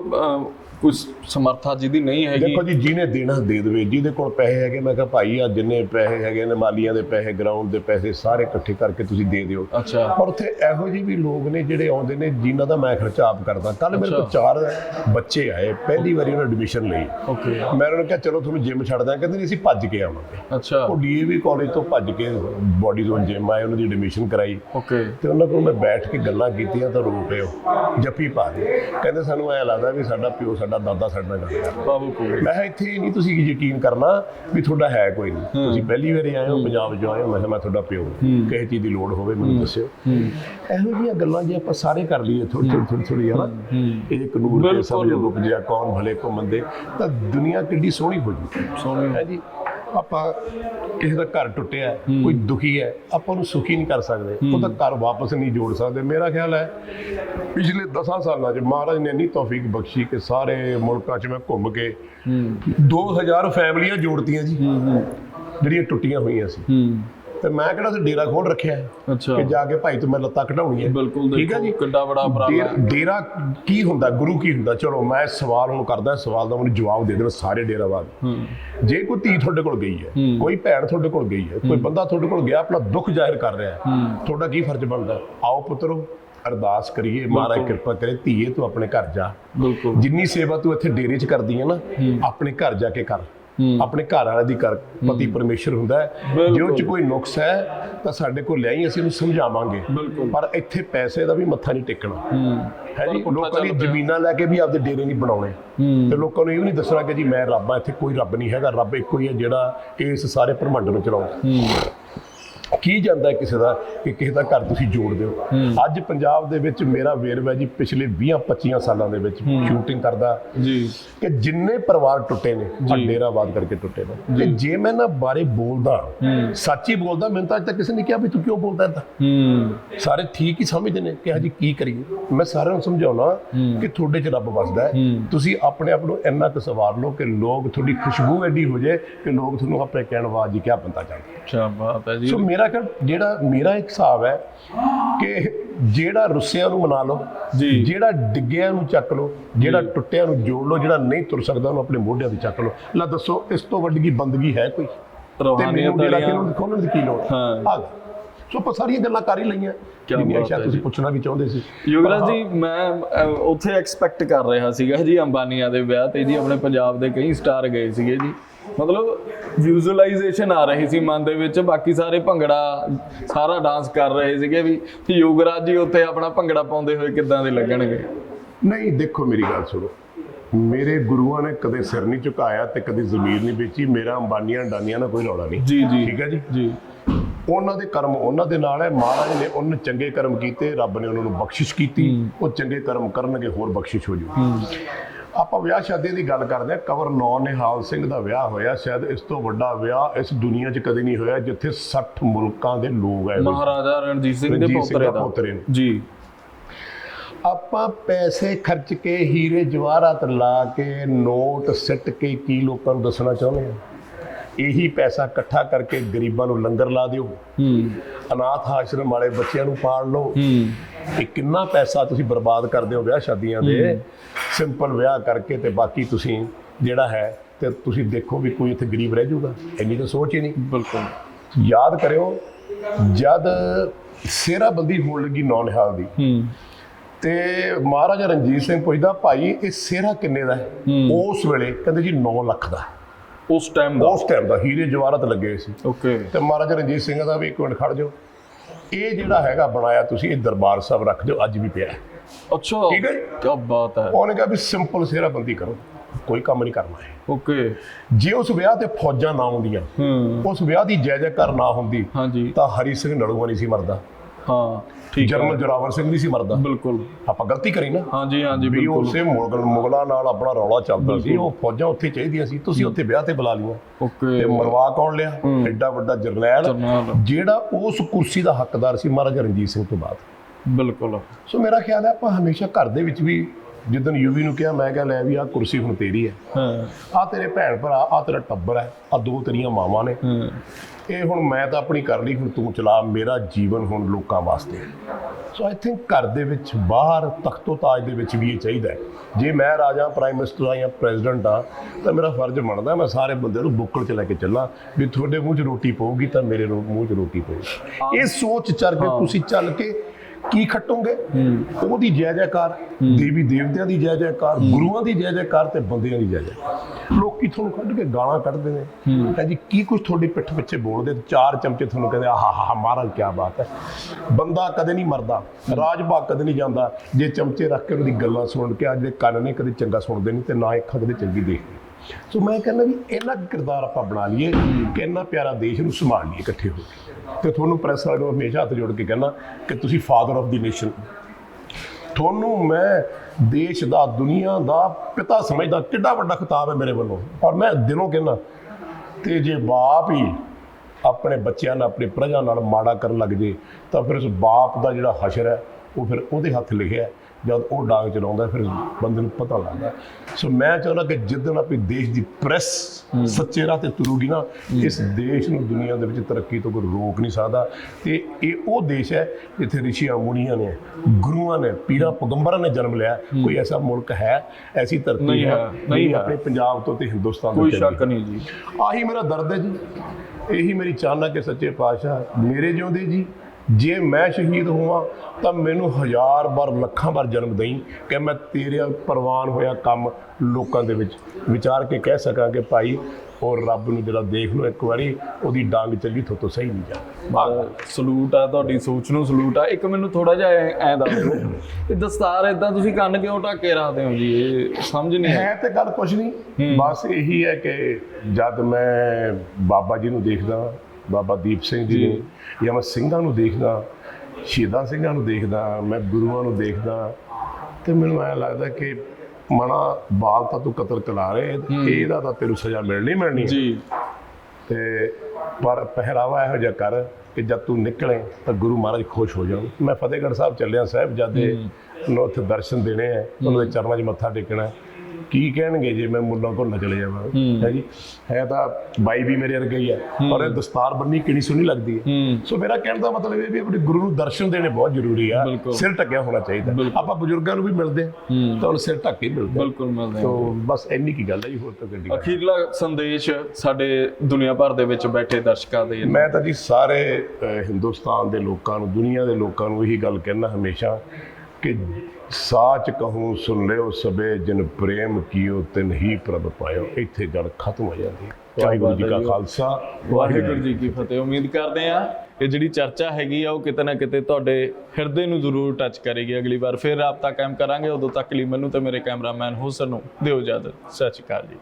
ਕੁਝ ਸਮਰੱਥਾ ਜਿਹਦੀ ਨਹੀਂ ਹੈਗੀ। ਦੇਖੋ ਜੀ ਜਿਹਨੇ ਦੇਣਾ ਦੇ ਦੇਵੇ। ਜਿਹਦੇ ਕੋਲ ਪੈਸੇ ਹੈਗੇ ਮੈਂ ਕਿਹਾ ਭਾਈ ਆ ਜਿੰਨੇ ਪੈਸੇ ਹੈਗੇ ਨੇ ਮਾਲੀਆਂ ਦੇ ਪੈਸੇ ਗਰਾਊਂਡ ਦੇ ਪੈਸੇ ਸਾਰੇ ਇਕੱਠੇ ਕਰਕੇ ਤੁਸੀਂ ਦੇ ਦਿਓ। ਅੱਛਾ। ਪਰ ਉੱਥੇ ਇਹੋ ਜਿਹੇ ਵੀ ਲੋਕ ਨੇ ਜਿਹੜੇ ਆਉਂਦੇ ਨੇ ਜਿਨ੍ਹਾਂ ਦਾ ਮੈਂ ਖਰਚਾ ਆਪ ਕਰਦਾ। ਕੱਲ ਮੇਰੇ ਕੋਲ ਚਾਰ ਬੱਚੇ ਆਏ ਪਹਿਲੀ ਵਾਰੀ ਉਹਨਾਂ ਐਡਮਿਸ਼ਨ ਲਈ। ਓਕੇ। ਮੈਂ ਉਹਨਾਂ ਨੂੰ ਕਿਹਾ ਚਲੋ ਤੁਹਾਨੂੰ ਜਿਮ ਛੱਡ ਦਾਂ ਕਹਿੰਦੇ ਨਹੀਂ ਅਸੀਂ ਭੱਜ ਕੇ ਆਵਾਂਗੇ। ਅੱਛਾ। ਉਹ ਡੀਏਵੀ ਕਾਲਜ ਤੋਂ ਭੱਜ ਕੇ ਬੋਡੀ ਜ਼ੋਨ ਜਿਮ ਆਏ ਉਹਨਾਂ ਦੀ ਐਡਮਿਸ਼ਨ ਕਰਾਈ। ਓਕੇ। ਤੇ ਉਹਨਾਂ ਕੋਲ ਮੈਂ ਬੈਠ ਕੇ ਗੱਲਾਂ ਕੀਤੀਆਂ ਤਾਂ ਰੋ ਪਏ ਜੱਫੀ ਪਾ ਦੇ ਕਹਿੰਦੇ ਸਾਨੂੰ ਐ ਲੱਗਦਾ ਵੀ ਸਾਡਾ ਪਿਓ ਸਾਡਾ ਦਾਦਾ ਸਾਡੇ ਨਾਲ ਗੱਲ ਬਾਬੂ ਕੋਲ। ਮੈਂ ਕਿਹਾ ਇੱਥੇ ਨਹੀਂ ਤੁਸੀਂ ਯਕੀਨ ਕਰਨਾ ਵੀ ਤੁਹਾਡਾ ਹੈ ਕੋਈ ਨਹੀਂ। ਤੁਸੀਂ ਪਹਿਲੀ ਵਾਰੀ ਆਏ ਹੋ ਪੰਜਾਬ ਜੋ ਆਏ ਹੋ ਮੈਂ ਕਿਹਾ ਮੈਂ ਤੁਹਾਡਾ ਪਿਓ। ਕਿਸੇ ਚੀਜ਼ ਦੀ ਲੋੜ ਹੋਵੇ ਮੈਨੂੰ ਦੱਸਿਓ। ਇਹੋ ਜਿਹੀਆਂ ਗੱਲਾਂ ਜੇ ਆਪਾਂ ਸਾਰੇ ਕਰ ਲਈਏ ਥੋੜੀ ਥੋੜੀ ਥੋੜੀ ਹਨਾ। ਇਹ ਬਿਲਕੁਲ। ਦੇ ਸਭ ਜਦੋਂ ਪੁੱਜਿਆ ਕੌਣ ਭਲੇ ਕੋ ਮੰਦੇ ਤਾਂ ਦੁਨੀਆ ਕਿੱਡੀ ਸੋਹਣੀ ਹੋ ਜੂ ਸੋਹਣੀ ਹੈ ਜੀ? ਆਪਾਂ ਕਿਸੇ ਦਾ ਘਰ ਟੁੱਟਿਆ ਕੋਈ ਦੁਖੀ ਹੈ ਆਪਾਂ ਉਹਨੂੰ ਸੁਖੀ ਨਹੀਂ ਕਰ ਸਕਦੇ। ਉਹਦਾ ਘਰ ਵਾਪਸ ਨਹੀਂ ਜੋੜ ਸਕਦੇ। ਮੇਰਾ ਖਿਆਲ ਹੈ ਪਿਛਲੇ 10 ਸਾਲਾਂ 'ਚ ਮਹਾਰਾਜ ਨੇ ਇੰਨੀ ਤੌਫੀਕ ਬਖਸ਼ੀ ਕਿ ਸਾਰੇ ਮੁਲਕਾਂ 'ਚ ਮੈਂ ਘੁੰਮ ਕੇ ਹੂੰ। 2000 ਫੈਮਲੀਆਂ ਜੋੜਤੀਆਂ ਜੀ। ਜਿਹੜੀਆਂ ਟੁੱਟੀਆਂ ਹੋਈਆਂ ਸੀ। ਤੇ ਮੈਂ ਕਿਹੜਾ ਸੀ ਡੇਰਾ ਖੋਲ ਰੱਖਿਆ ਹੈ ਕਿ ਜਾ ਕੇ ਭਾਈ ਤੂੰ ਮੈਂ ਲੱਤਾਂ ਕਢਾਉਣੀਆਂ ਬਿਲਕੁਲ ਠੀਕ ਹੈ ਜੀ? ਕਿੱਡਾ ਬੜਾ ਉਪਰਾਲਾ ਡੇਰ- ਹੈ। ਕੀ ਹੁੰਦਾ ਗੁਰੂ ਕੀ ਹੁੰਦਾ? ਚਲੋ ਮੈਂ ਸਵਾਲ ਹੁਣ ਕਰਦਾ ਸਵਾਲ ਦਾ ਮੈਨੂੰ ਜਵਾਬ ਦੇ ਦੇਣਾ ਸਾਰੇ ਡੇਰਾਵਾਦ। ਹੂੰ। ਜੇ ਕੋਈ ਧੀ ਤੁਹਾਡੇ ਕੋਲ ਗਈ ਹੈ ਹੂੰ। ਕੋਈ ਭੈਣ ਤੁਹਾਡੇ ਕੋਲ ਗਈ ਹੈ ਕੋਈ ਬੰਦਾ ਤੁਹਾਡੇ ਕੋਲ ਗਿਆ ਆਪਣਾ ਦੁੱਖ ਜ਼ਾਹਿਰ ਕਰ ਰਿਹਾ ਹੈ ਹੂੰ। ਤੁਹਾਡਾ ਕੀ ਫਰਜ਼ ਬਣਦਾ? ਹੈ? ਆਓ ਪੁੱਤਰੋ ਅਰਦਾਸ ਕਰੀਏ ਮਹਾਰਾਜ। ਕਿਰਪਾ ਕਰੇ ਧੀਏ ਤੂੰ ਆਪਣੇ ਘਰ ਜਾ। ਬਿਲਕੁਲ। ਜਿੰਨੀ ਸੇਵਾ ਤੂੰ ਇੱਥੇ ਡੇਰੇ 'ਚ ਕਰਦੀ ਹੈ ਨਾ ਆਪਣੇ ਘਰ ਜਾ ਕੇ ਕਰ। ਹੂੰ ਆਪਣੇ ਘਰ ਵਾਲੇ ਦੀ ਕਰ ਪਤੀ ਪਰਮੇਸ਼ਰ ਹੁੰਦਾ ਹੈ। ਜੇ ਉਹ ਚ ਕੋਈ ਨੁਕਸ ਹੈ ਤਾਂ ਸਾਡੇ ਕੋਲ ਲਿਆਈ ਅਸੀਂ ਉਹਨੂੰ ਸਮਝਾਵਾਂਗੇ। ਪਰ ਇੱਥੇ ਪੈਸੇ ਦਾ ਵੀ ਮੱਥਾ ਨਹੀਂ ਟੇਕਣਾ। ਹੂੰ। ਜੀ ਲੋਕਾਂ ਦੀ। ਜ਼ਮੀਨਾਂ ਲੈ ਕੇ ਵੀ ਆਪਦੇ ਡੇਰੇ ਨਹੀਂ ਬਣਾਉਣੇ। ਤੇ ਲੋਕਾਂ ਨੂੰ ਇਹ ਵੀ ਨਹੀਂ ਦੱਸਣਾ ਕਿ ਜੀ ਮੈਂ ਰੱਬ ਆ ਇੱਥੇ ਕੋਈ ਰੱਬ ਨਹੀਂ ਹੈਗਾ। ਰੱਬ ਇੱਕੋ ਹੀ ਹੈ ਜਿਹੜਾ ਇਸ ਸਾਰੇ ਬ੍ਰਹਮੰਡ ਨੂੰ ਚਲਾਉਂਦਾ ਕੀ ਜਾਂਦਾ ਕਿਸੇ ਦਾ ਕਿ ਕਿਸੇ ਦਾ ਘਰ ਤੁਸੀਂ ਜੋੜ ਦਿਓ? ਅੱਜ ਪੰਜਾਬ ਦੇ ਵਿੱਚ ਮੇਰਾ ਵੇਰਵਾ ਜੀ ਪਿਛਲੇ 20 25 ਸਾਲਾਂ ਦੇ ਵਿੱਚ ਸ਼ੂਟਿੰਗ ਕਰਦਾ। ਜੀ। ਕਿ ਜਿੰਨੇ ਪਰਿਵਾਰ ਟੁੱਟੇ ਨੇ ਆ ਡੇਰਾਵਾਦ ਕਰਕੇ ਟੁੱਟੇ ਨੇ। ਤੇ ਜੇ ਮੈਂ ਨਾ ਬਾਰੇ ਬੋਲਦਾ ਸੱਚ ਬੋਲਦਾ ਮੈਨੂੰ ਤਾਂ ਅੱਜ ਤੱਕ ਕਿਸੇ ਨੇ ਕਿਹਾ ਵੀ ਤੂੰ ਕਿਉਂ ਬੋਲਦਾ ਹੂੰ। ਸਾਰੇ ਠੀਕ ਹੀ ਸਮਝਦੇ ਨੇ ਕਿ ਹਾਂਜੀ ਕੀ ਕਰੀਏ। ਮੈਂ ਸਾਰਿਆਂ ਨੂੰ ਸਮਝਾਉਣਾ ਕਿ ਤੁਹਾਡੇ 'ਚ ਰੱਬ ਵਸਦਾ ਹੈ। ਤੁਸੀਂ ਆਪਣੇ ਆਪ ਨੂੰ ਇੰਨਾ ਕੁ ਸਵਾਰ ਲਓ ਕਿ ਲੋਕ ਤੁਹਾਡੀ ਖੁਸ਼ਬੂ ਐਡੀ ਹੋ ਜਾਏ ਕਿ ਲੋਕ ਤੁਹਾਨੂੰ ਆਪੇ ਕਹਿਣ ਵਾਹ ਜੀ ਕੀ ਬੰਦਾ ਚਾਹੁੰਦਾ ਅੱਛਾ ਬਾਤ ਹੈ ਜੀ। ਮੇਰਾ ਜਿਹੜਾ ਮੇਰਾ ਇੱਕ ਹਿਸਾਬ ਹੈ ਕਿ ਜਿਹੜਾ ਰੁੱਸਿਆਂ ਨੂੰ ਮਨਾ ਲਓ ਜੀ। ਜਿਹੜਾ ਡਿੱਗਿਆ ਨੂੰ ਚੱਕ ਲਓ ਜਿਹੜਾ ਟੁੱਟਿਆ ਨੂੰ ਜੋੜ ਲਓ ਜਿਹੜਾ ਨਹੀਂ ਤੁਰ ਸਕਦਾ ਉਹਨੂੰ ਆਪਣੇ ਮੋਢਿਆਂ ਤੇ ਚੱਕ ਲਓ। ਲੈ ਦੱਸੋ ਇਸ ਤੋਂ ਵੱਡੀ ਬੰਦਗੀ ਹੈ ਕੋਈ? ਰੋਹਾਨੀਅਤ ਜਿਹੜਾ ਕਿ ਵਾਲੀਆਂ ਉਹਨੂੰ ਖੋਲਣ ਦੀ ਕੀ ਲੋੜ ਹੈ? ਸੋ ਆਪਾਂ ਸਾਰੀਆਂ ਗੱਲਾਂ ਕਰ ਹੀ ਲਈਆਂ। ਜਿੰਨੀਆਂ ਸ਼ਾਇਦ ਤੁਸੀਂ। ਪੁੱਛਣਾ ਵੀ ਚਾਹੁੰਦੇ ਸੀ। ਯੁਵਰਾਜ ਜੀ ਮੈਂ ਉੱਥੇ ਐਕਸਪੈਕਟ ਕਰ ਰਿਹਾ ਸੀਗਾ ਜੀ ਅੰਬਾਨੀਆਂ ਦੇ ਵਿਆਹ ਤੇ ਜੀ ਆਪਣੇ ਪੰਜਾਬ ਦੇ ਕਈ ਸਟਾਰ ਗਏ ਸੀਗੇ ਜੀ। ਮਤਲਬ ਵਿਜ਼ੂਅਲਾਈਜੇਸ਼ਨ ਆ ਰਹੀ ਸੀ ਮਨ ਦੇ ਵਿੱਚ ਬਾਕੀ ਸਾਰੇ ਭੰਗੜਾ ਸਾਰਾ ਡਾਂਸ ਕਰ ਰਹੇ ਸੀਗੇ ਵੀ ਯੁਵਰਾਜ ਜੀ ਉੱਥੇ ਆਪਣਾ ਭੰਗੜਾ ਪਾਉਂਦੇ ਹੋਏ ਕਿੱਦਾਂ ਦੇ ਲੱਗਣਗੇ? ਨਹੀਂ ਦੇਖੋ ਮੇਰੀ ਗੱਲ ਸੁਣੋ। ਮੇਰੇ ਗੁਰੂਆਂ ਨੇ ਕਦੇ ਸਿਰ ਨਹੀਂ ਝੁਕਾਇਆ ਤੇ ਕਦੇ ਜ਼ਮੀਰ ਨਹੀਂ ਵੇਚੀ ਮੇਰਾ ਅੰਬਾਨੀਆਂ ਡਾਨੀਆਂ ਨਾਲ ਕੋਈ ਰੌਲਾ ਨਹੀਂ। ਜੀ ਜੀ। ਠੀਕ ਹੈ ਜੀ? ਜੀ। ਉਹਨਾਂ ਦੇ ਕਰਮ ਉਹਨਾਂ ਦੇ ਨਾਲ ਹੈ। ਮਹਾਰਾਜ ਨੇ ਉਹਨਾਂ ਚੰਗੇ ਕਰਮ ਕੀਤੇ ਰੱਬ ਨੇ ਉਹਨਾਂ ਨੂੰ ਬਖਸ਼ਿਸ਼ ਕੀਤੀ ਉਹ ਚੰਗੇ ਕਰਮ ਕਰਨਗੇ ਹੋਰ ਬਖਸ਼ਿਸ਼ ਹੋ ਜੂ। ਆਪਾਂ ਵਿਆਹ ਸ਼ਾਦੀ ਦੀ ਗੱਲ ਕਰਦੇ ਹਾਂ ਕਵਰ 9 ਨਿਹਾਲ ਸਿੰਘ ਦਾ ਵਿਆਹ ਹੋਇਆ ਸ਼ਾਇਦ ਇਸ ਤੋਂ ਵੱਡਾ ਵਿਆਹ ਇਸ ਦੁਨੀਆ 'ਚ ਕਦੇ ਨਹੀਂ ਹੋਇਆ ਜਿੱਥੇ 60 ਮੁਲਕਾਂ ਦੇ ਲੋਕ ਆਏ। ਮਹਾਰਾਜਾ ਰਣਜੀਤ ਸਿੰਘ ਦੇ ਪੋਤਰੇ ਦਾ ਨੇ। ਜੀ ਆਪਾਂ ਪੈਸੇ ਖਰਚ ਕੇ ਹੀਰੇ ਜਵਾਹਰਾਤ ਲਾ ਕੇ ਨੋਟ ਸਿੱਟ ਕੇ ਕੀ ਲੋਕਾਂ ਨੂੰ ਦੱਸਣਾ ਚਾਹੁੰਦੇ ਆ ਇਹੀ ਪੈਸਾ ਇਕੱਠਾ ਕਰਕੇ ਗਰੀਬਾਂ ਨੂੰ ਲੰਗਰ ਲਾ ਦਿਓ। ਹੂੰ। ਅਨਾਥ ਆਸ਼ਰਮ ਵਾਲੇ ਬੱਚਿਆਂ ਨੂੰ ਪਾਲ ਲਓ। ਹੂੰ। ਇਹ ਕਿੰਨਾ ਪੈਸਾ ਤੁਸੀਂ ਬਰਬਾਦ ਕਰਦੇ ਹੋ ਵਿਆਹ ਸ਼ਾਦੀਆਂ ਦੇ। ਸਿੰਪਲ ਵਿਆਹ ਕਰਕੇ ਤੇ ਬਾਕੀ ਤੁਸੀਂ ਜਿਹੜਾ ਹੈ ਤੇ ਤੁਸੀਂ ਦੇਖੋ ਵੀ ਕੋਈ ਇੱਥੇ ਗਰੀਬ ਰਹਿ ਜਾਊਗਾ। ਇੰਨੀ ਤਾਂ ਸੋਚ ਹੀ ਨਹੀਂ। ਬਿਲਕੁਲ। ਯਾਦ ਕਰਿਓ ਜਦ ਸੇਰਾਬੰਦੀ ਹੋਣ ਲੱਗੀ ਨੌ ਨਿਹਾਲ ਦੀ ਹੂੰ। ਤੇ ਮਹਾਰਾਜਾ ਰਣਜੀਤ ਸਿੰਘ ਪੁੱਛਦਾ ਭਾਈ ਇਹ ਸੇਰਾ ਕਿੰਨੇ ਦਾ ਹੈ? ਉਸ ਵੇਲੇ ਕਹਿੰਦੇ ਜੀ 9 ਲੱਖ ਦਾ ਉਸ ਟਾਈਮ ਦਾ। ਉਸ ਟਾਈਮ ਦਾ ਹੀਰੇ ਜਵਾਹਰਾਤ ਲੱਗੇ ਸੀ। ਓਕੇ ਤੇ ਮਹਾਰਾਜਾ ਰਣਜੀਤ ਸਿੰਘ ਦਾ ਵੀ ਇੱਕ ਮਿੰਟ ਖੜ ਜਾਓ। ਇਹ ਜਿਹੜਾ ਹੈਗਾ ਬਣਾਇਆ ਤੁਸੀਂ ਇਹ ਦਰਬਾਰ ਸਾਹਿਬ ਰੱਖ ਦਿਓ ਅੱਜ ਵੀ ਪਿਆ ਹੈ। ਅੱਛਾ। ਠੀਕ ਹੈ। ਕੀ ਬਾਤ ਹੈ। ਉਹਨੇ ਕਿਹਾ ਵੀ ਸਿੰਪਲ ਸੇਰਾਬੰਦੀ ਕਰੋ। ਕੋਈ ਕੰਮ ਨਹੀਂ ਕਰਨਾ ਹੈ ਓਕੇ ਜੇ ਉਸ ਵਿਆਹ ਤੇ ਫੌਜਾਂ ਨਾ ਆਉਂਦੀਆਂ ਹੂੰ। ਉਸ ਵਿਆਹ ਦੀ ਜੈ ਜੈਕਾਰ ਨਾ ਹੁੰਦੀ ਹਾਂਜੀ। ਤਾਂ ਹਰੀ ਸਿੰਘ ਨਲੂਆ ਨਹੀਂ ਸੀ ਮਰਦਾ। ਹਾਂ ਠੀਕ ਹੈ। ਜਰਨਲ ਜੋਰਾਵਰ ਸਿੰਘ ਨਹੀਂ ਸੀ ਮਰਦਾ। ਬਿਲਕੁਲ। ਆਪਾਂ ਗਲਤੀ ਕਰੀ ਨਾ। ਹਾਂਜੀ ਹਾਂਜੀ ਵੀ ਬਿਲਕੁਲ। ਉਸੇ ਮੁਗਲ ਮੁਗਲਾਂ ਨਾਲ ਆਪਣਾ ਰੌਲਾ ਚੱਲਦਾ ਸੀ। ਉਹ ਫੌਜਾਂ ਉੱਥੇ ਚਾਹੀਦੀਆਂ ਸੀ। ਤੁਸੀਂ ਉੱਥੇ ਵਿਆਹ ਤੇ ਬੁਲਾ ਲਈਆਂ ਓਕੇ। ਤੇ ਮਰਵਾ ਕੌਣ ਲਿਆ? ਐਡਾ ਵੱਡਾ ਜਰਨੈਲ। ਜਿਹੜਾ ਉਸ ਕੁਰਸੀ ਦਾ ਹੱਕਦਾਰ ਸੀ ਮਹਾਰਾਜਾ ਰਣਜੀਤ ਸਿੰਘ ਤੋਂ ਬਾਅਦ। ਬਿਲਕੁਲ। ਸੋ ਮੇਰਾ ਖਿਆਲ ਹੈ ਆਪਾਂ ਹਮੇਸ਼ਾ ਘਰ ਦੇ ਵਿੱਚ ਵੀ ਜਿੱਦਨ ਯੂਵੀ ਨੂੰ ਕਿਹਾ ਮੈਂ ਕਿਹਾ ਲੈ ਵੀ ਆਹ ਕੁਰਸੀ ਹੁਣ ਤੇਰੀ ਹੈ। ਹਾਂ। ਆ ਤੇਰੇ ਭੈਣ ਭਰਾ ਆ ਤੇਰਾ ਟੱਬਰ ਹੈ। ਆ ਦੋ ਤੇਰੀਆਂ ਮਾਵਾਂ ਨੇ। ਹਾਂ। ਇਹ ਹੁਣ ਮੈਂ ਤਾਂ ਆਪਣੀ ਕਰ ਲਈ ਹੁਣ ਤੂੰ ਚਲਾ ਮੇਰਾ ਜੀਵਨ ਹੁਣ ਲੋਕਾਂ ਵਾਸਤੇ। ਸੋ ਆਈ ਥਿੰਕ ਘਰ ਦੇ ਵਿੱਚ ਬਾਹਰ ਤਖਤੋ ਤਾਜ ਦੇ ਵਿੱਚ ਵੀ ਇਹ ਚਾਹੀਦਾ ਹੈ। ਜੇ ਮੈਂ ਰਾਜਾ ਪ੍ਰਾਈਮ ਮਿਨਿਸਟਰ ਆ ਜਾਂ ਪ੍ਰੈਜ਼ੀਡੈਂਟ ਆ ਤਾਂ ਮੇਰਾ ਫਰਜ਼ ਬਣਦਾ ਮੈਂ ਸਾਰੇ ਬੰਦੇ ਨੂੰ ਬੁੱਕਲ 'ਚ ਲੈ ਕੇ ਚੱਲਾਂ ਵੀ ਤੁਹਾਡੇ ਮੂੰਹ 'ਚ ਰੋਟੀ ਪਊਗੀ ਤਾਂ ਮੇਰੇ ਮੂੰਹ 'ਚ ਰੋਟੀ ਪਊਗੀ। ਇਹ ਸੋਚ ਚੱਲ ਕੇ ਤੁਸੀਂ ਚੱਲ ਕੇ ਕੀ ਖੱਟੋਗੇ? ਉਹਦੀ ਜੈ ਜੈਕਾਰ ਦੇਵੀ ਦੇਵਤਿਆਂ ਦੀ ਜੈ ਜੈਕਾਰ ਗੁਰੂਆਂ ਦੀ ਜੈ ਜੈਕਾਰ ਤੇ ਬੰਦਿਆਂ ਦੀ ਜੈ ਜੈਕਾਰ। ਲੋਕੀ ਤੁਹਾਨੂੰ ਕੱਢ ਕੇ ਗਾਲਾਂ ਕੱਢਦੇ ਨੇ। ਜੀ ਕੀ ਕੁਝ ਤੁਹਾਡੀ ਪਿੱਠ ਪਿੱਛੇ ਬੋਲਦੇ? ਚਾਰ ਚਮਚੇ ਤੁਹਾਨੂੰ ਕਹਿੰਦੇ ਆਹਾ ਹਾ ਮਹਾਰਾਜ ਕੀ ਬਾਤ ਹੈ। ਬੰਦਾ ਕਦੇ ਨਹੀਂ ਮਰਦਾ ਰਾਜ ਭਾਗ ਕਦੇ ਨਹੀਂ ਜਾਂਦਾ। ਜੇ ਚਮਚੇ ਰੱਖ ਕੇ ਉਹਦੀ ਗੱਲਾਂ ਸੁਣ ਕੇ ਅੱਜ ਦੇ ਕੰਨ ਨੇ ਕਦੇ ਚੰਗਾ ਸੁਣਦੇ ਨਹੀਂ ਤੇ ਨਾ ਅੱਖਾਂ ਕਦੇ ਚੰਗੀ ਦੇਖਦੇ। ਸੋ ਮੈਂ ਕਹਿੰਦਾ ਵੀ ਇਹਨਾਂ ਕਿਰਦਾਰ ਆਪਾਂ ਬਣਾ ਲਈਏ ਕਿ ਇੰਨਾ ਪਿਆਰਾ ਦੇਸ਼ ਨੂੰ ਸੰਭਾਲ ਲਈਏ ਇਕੱਠੇ ਹੋ ਕੇ। ਤੇ ਤੁਹਾਨੂੰ ਪ੍ਰੈਸ ਵਾਲਿਆਂ ਨੂੰ ਹਮੇਸ਼ਾ ਹੱਥ ਜੋੜ ਕੇ ਕਹਿੰਦਾ ਕਿ ਤੁਸੀਂ ਫਾਦਰ ਆਫ ਦੀ ਨੇਸ਼ਨ ਤੁਹਾਨੂੰ ਮੈਂ ਦੇਸ਼ ਦਾ, ਦੁਨੀਆ ਦਾ ਪਿਤਾ ਸਮਝਦਾ, ਕਿੱਡਾ ਵੱਡਾ ਖਿਤਾਬ ਹੈ ਮੇਰੇ ਵੱਲੋਂ। ਔਰ ਮੈਂ ਦਿਲੋਂ ਕਹਿੰਦਾ ਤੇ ਜੇ ਬਾਪ ਹੀ ਆਪਣੇ ਬੱਚਿਆਂ ਨਾਲ, ਆਪਣੀ ਪ੍ਰਜਾ ਨਾਲ ਮਾੜਾ ਕਰਨ ਲੱਗ ਜੇ, ਤਾਂ ਫਿਰ ਉਸ ਬਾਪ ਦਾ ਜਿਹੜਾ ਹਸ਼ਰ ਹੈ, ਉਹ ਫਿਰ ਉਹਦੇ ਹੱਥ ਲਿਖਿਆ ਜਦ ਉਹ ਡਾਂਗ ਚਲਾਉਂਦਾ ਫਿਰ ਬੰਦੇ ਨੂੰ ਪਤਾ ਲੱਗਦਾ ਸੋ ਮੈਂ ਚਾਹੁੰਦਾ ਕਿ ਜਿੱਦਣ ਆਪਣੀ ਦੇਸ਼ ਦੀ ਪ੍ਰੈਸ ਸੱਚੇ ਰਾਹ ਤੇ ਤੁਰੂਗੀ ਨਾ ਇਸ ਦੇਸ਼ ਨੂੰ ਦੁਨੀਆ ਦੇ ਵਿੱਚ ਤਰੱਕੀ ਤੋਂ ਕੋਈ ਰੋਕ ਨਹੀਂ ਸਕਦਾ। ਤੇ ਇਹ ਉਹ ਦੇਸ਼ ਹੈ ਜਿੱਥੇ ਰਿਸ਼ੀਆਂ ਮੁਨੀਆਂ ਨੇ ਗੁਰੂਆਂ ਨੇ ਪੀਰਾਂ ਪੈਗੰਬਰਾਂ ਨੇ ਜਨਮ ਲਿਆ। ਕੋਈ ਐਸਾ ਮੁਲਕ ਹੈ ਐਸੀ ਧਰਤੀ ਹੈ ਨਹੀਂ। ਆਪਣੇ ਪੰਜਾਬ ਤੋਂ ਤੇ ਹਿੰਦੁਸਤਾਨ ਤੋਂ ਕੋਈ ਸ਼ੱਕ ਨਹੀਂ ਜੀ। ਆਹੀ ਮੇਰਾ ਦਰਦ ਹੈ ਜੀ। ਇਹੀ ਮੇਰੀ ਚਾਹਨਾ ਕਿ ਸੱਚੇ ਪਾਤਸ਼ਾਹ। ਮੇਰੇ ਜਿਉਂਦੇ ਜੀ। ਜੇ ਮੈਂ ਸ਼ਹੀਦ ਹੋਵਾਂ ਤਾਂ ਮੈਨੂੰ ਹਜ਼ਾਰ ਵਾਰ ਲੱਖਾਂ ਵਾਰ ਜਨਮ ਦੇਈ ਕਿ ਮੈਂ ਤੇਰੇ ਪ੍ਰਵਾਨ ਹੋਇਆ ਕੰਮ ਲੋਕਾਂ ਦੇ ਵਿੱਚ। ਵਿਚਾਰ ਕੇ ਕਹਿ ਸਕਾਂ ਕਿ ਭਾਈ ਉਹ ਰੱਬ ਨੂੰ ਜਿਹੜਾ ਦੇਖ ਲਓ ਇੱਕ ਵਾਰੀ ਉਹਦੀ ਡਾਂਗ ਚੱਲੀ ਥੋ ਤੋਂ ਸਹੀ ਨਹੀਂ ਜਾ। ਸਲੂਟ ਆ ਤੁਹਾਡੀ ਸੋਚ ਨੂੰ ਸਲੂਟ ਆ। ਇੱਕ ਮੈਨੂੰ ਥੋੜਾ ਜਿਹਾ ਐ ਦੱਸ ਦਿਓ ਇਹ ਦਸਤਾਰ ਇਦਾਂ ਤੁਸੀਂ ਕੰਨ ਕਿਉਂ ਢੱਕ ਰੱਖਦੇ ਹੋ ਜੀ? ਇਹ ਸਮਝ ਨਹੀਂ ਹੈ ਤੇ ਗੱਲ ਕੁਝ ਨਹੀਂ। ਬਸ ਇਹੀ ਹੈ ਕਿ ਜਦ ਮੈਂ ਬਾਬਾ ਜੀ ਨੂੰ ਦੇਖਦਾ ਬਾਬਾ ਦੀਪ ਸਿੰਘ ਜੀ ਨੂੰ। ਜਾਂ ਮੈਂ ਸਿੰਘਾਂ ਨੂੰ ਦੇਖਦਾ ਸ਼ਹੀਦਾਂ ਸਿੰਘਾਂ ਨੂੰ ਦੇਖਦਾ ਮੈਂ ਗੁਰੂਆਂ ਨੂੰ ਦੇਖਦਾ ਤੇ ਮੈਨੂੰ ਐ ਲੱਗਦਾ ਕਿ ਮਣਾ ਬਾਲ ਤਾਂ ਤੂੰ ਕਤਲ ਕਰਾ ਰਹੇ ਇਹਦਾ ਤਾਂ ਤੈਨੂੰ ਸਜ਼ਾ ਮਿਲਣੀ ਮਿਲਣੀ। ਜੀ। ਤੇ ਪਰ ਪਹਿਰਾਵਾ ਇਹੋ ਜਿਹਾ ਕਰ ਕਿ ਜਦ ਤੂੰ ਨਿਕਲੇ ਤਾਂ ਗੁਰੂ ਮਹਾਰਾਜ ਖੁਸ਼ ਹੋ ਜਾਣ। ਮੈਂ ਫਤਿਹਗੜ੍ਹ ਸਾਹਿਬ ਚੱਲਿਆ ਸਾਹਿਬ ਜਾਦੇ ਨੂੰ ਉੱਥੇ ਦਰਸ਼ਨ ਦੇਣੇ ਆ ਉਹਨਾਂ ਦੇ ਚਰਨਾਂ 'ਚ ਮੱਥਾ ਟੇਕਣਾ ਕੀ ਕਹਿਣਗੇ ਜੇ ਮੈਂ ਮੁੱਲਾਂ ਕੋਲ ਚਲੇ ਜਾਵਾਂ? ਹੈ। ਜੀ? ਹੈ ਤਾਂ ਬਾਈ ਵੀ ਮੇਰੇ ਵਰਗਾ ਹੀ ਹੈ। ਪਰ ਇਹ ਦਸਤਾਰ ਬੰਨੀ ਕਿੰਨੀ ਸੋਹਣੀ ਲੱਗਦੀ ਹੈ। ਸੋ ਮੇਰਾ ਕਹਿਣ ਦਾ ਮਤਲਬ ਇਹ ਵੀ ਆਪਣੇ ਗੁਰੂ ਨੂੰ ਦਰਸ਼ਨ ਦੇਣੇ ਬਹੁਤ ਜ਼ਰੂਰੀ ਆ। ਸਿਰ ਢੱਕਿਆ ਹੋਣਾ ਚਾਹੀਦਾ। ਆਪਾਂ ਬਜ਼ੁਰਗਾਂ ਨੂੰ ਵੀ ਮਿਲਦੇ। ਤਾਂ ਉਹਨੂੰ ਸਿਰ ਢੱਕ ਕੇ ਮਿਲਦੇ। ਬਿਲਕੁਲ ਮਿਲਦੇ ਸੋ ਬਸ ਇੰਨੀ ਕੀ ਗੱਲ ਹੈ ਜੀ ਹੋਰ ਤਾਂ ਗੱਡੀ ਅਖੀਰਲਾ ਸੰਦੇਸ਼ ਸਾਡੇ ਦੁਨੀਆ ਭਰ ਦੇ ਵਿੱਚ ਬੈਠੇ ਦਰਸ਼ਕਾਂ ਦੇ ਮੈਂ ਤਾਂ ਜੀ ਸਾਰੇ ਹਿੰਦੁਸਤਾਨ ਦੇ ਲੋਕਾਂ ਨੂੰ ਦੁਨੀਆ ਦੇ ਲੋਕਾਂ ਨੂੰ ਇਹੀ ਗੱਲ ਕਹਿਣਾ ਹਮੇਸ਼ਾ ਕਿ ਸਾਚ ਕਹੂੰ ਸੁਣ ਲਿਓ ਸਬੇ ਜਿਨ ਪ੍ਰੇਮ ਕੀਓ ਤਿਨ ਹੀ ਪ੍ਰਭ ਪਾਇਓ। ਇੱਥੇ ਗੱਲ ਖਤਮ ਹੋ ਜਾਂਦੀ ਹੈ। ਵਾਹਿਗੁਰੂ ਜੀ ਕਾ ਖਾਲਸਾ। ਵਾਹਿਗੁਰੂ ਜੀ ਕੀ ਫਤਿਹ। ਉਮੀਦ ਕਰਦੇ ਆ ਕਿ ਜਿਹੜੀ ਚਰਚਾ ਹੈਗੀ ਆ ਉਹ ਕਿਤੇ ਨਾ ਕਿਤੇ ਤੁਹਾਡੇ ਹਿਰਦੇ ਨੂੰ ਜ਼ਰੂਰ ਟੱਚ ਕਰੇਗੀ। ਅਗਲੀ ਵਾਰ ਫਿਰ ਰਾਬਤਾ ਕਾਇਮ ਕਰਾਂਗੇ। ਉਦੋਂ ਤੱਕ ਲਈ ਮੈਨੂੰ ਤੇ ਮੇਰੇ ਕੈਮਰਾਮੈਨ ਹੁਸਨ ਨੂੰ ਦਿਓ ਇਜਾਜ਼ਤ। ਸਤਿ ਸ਼੍ਰੀ ਅਕਾਲ ਜੀ।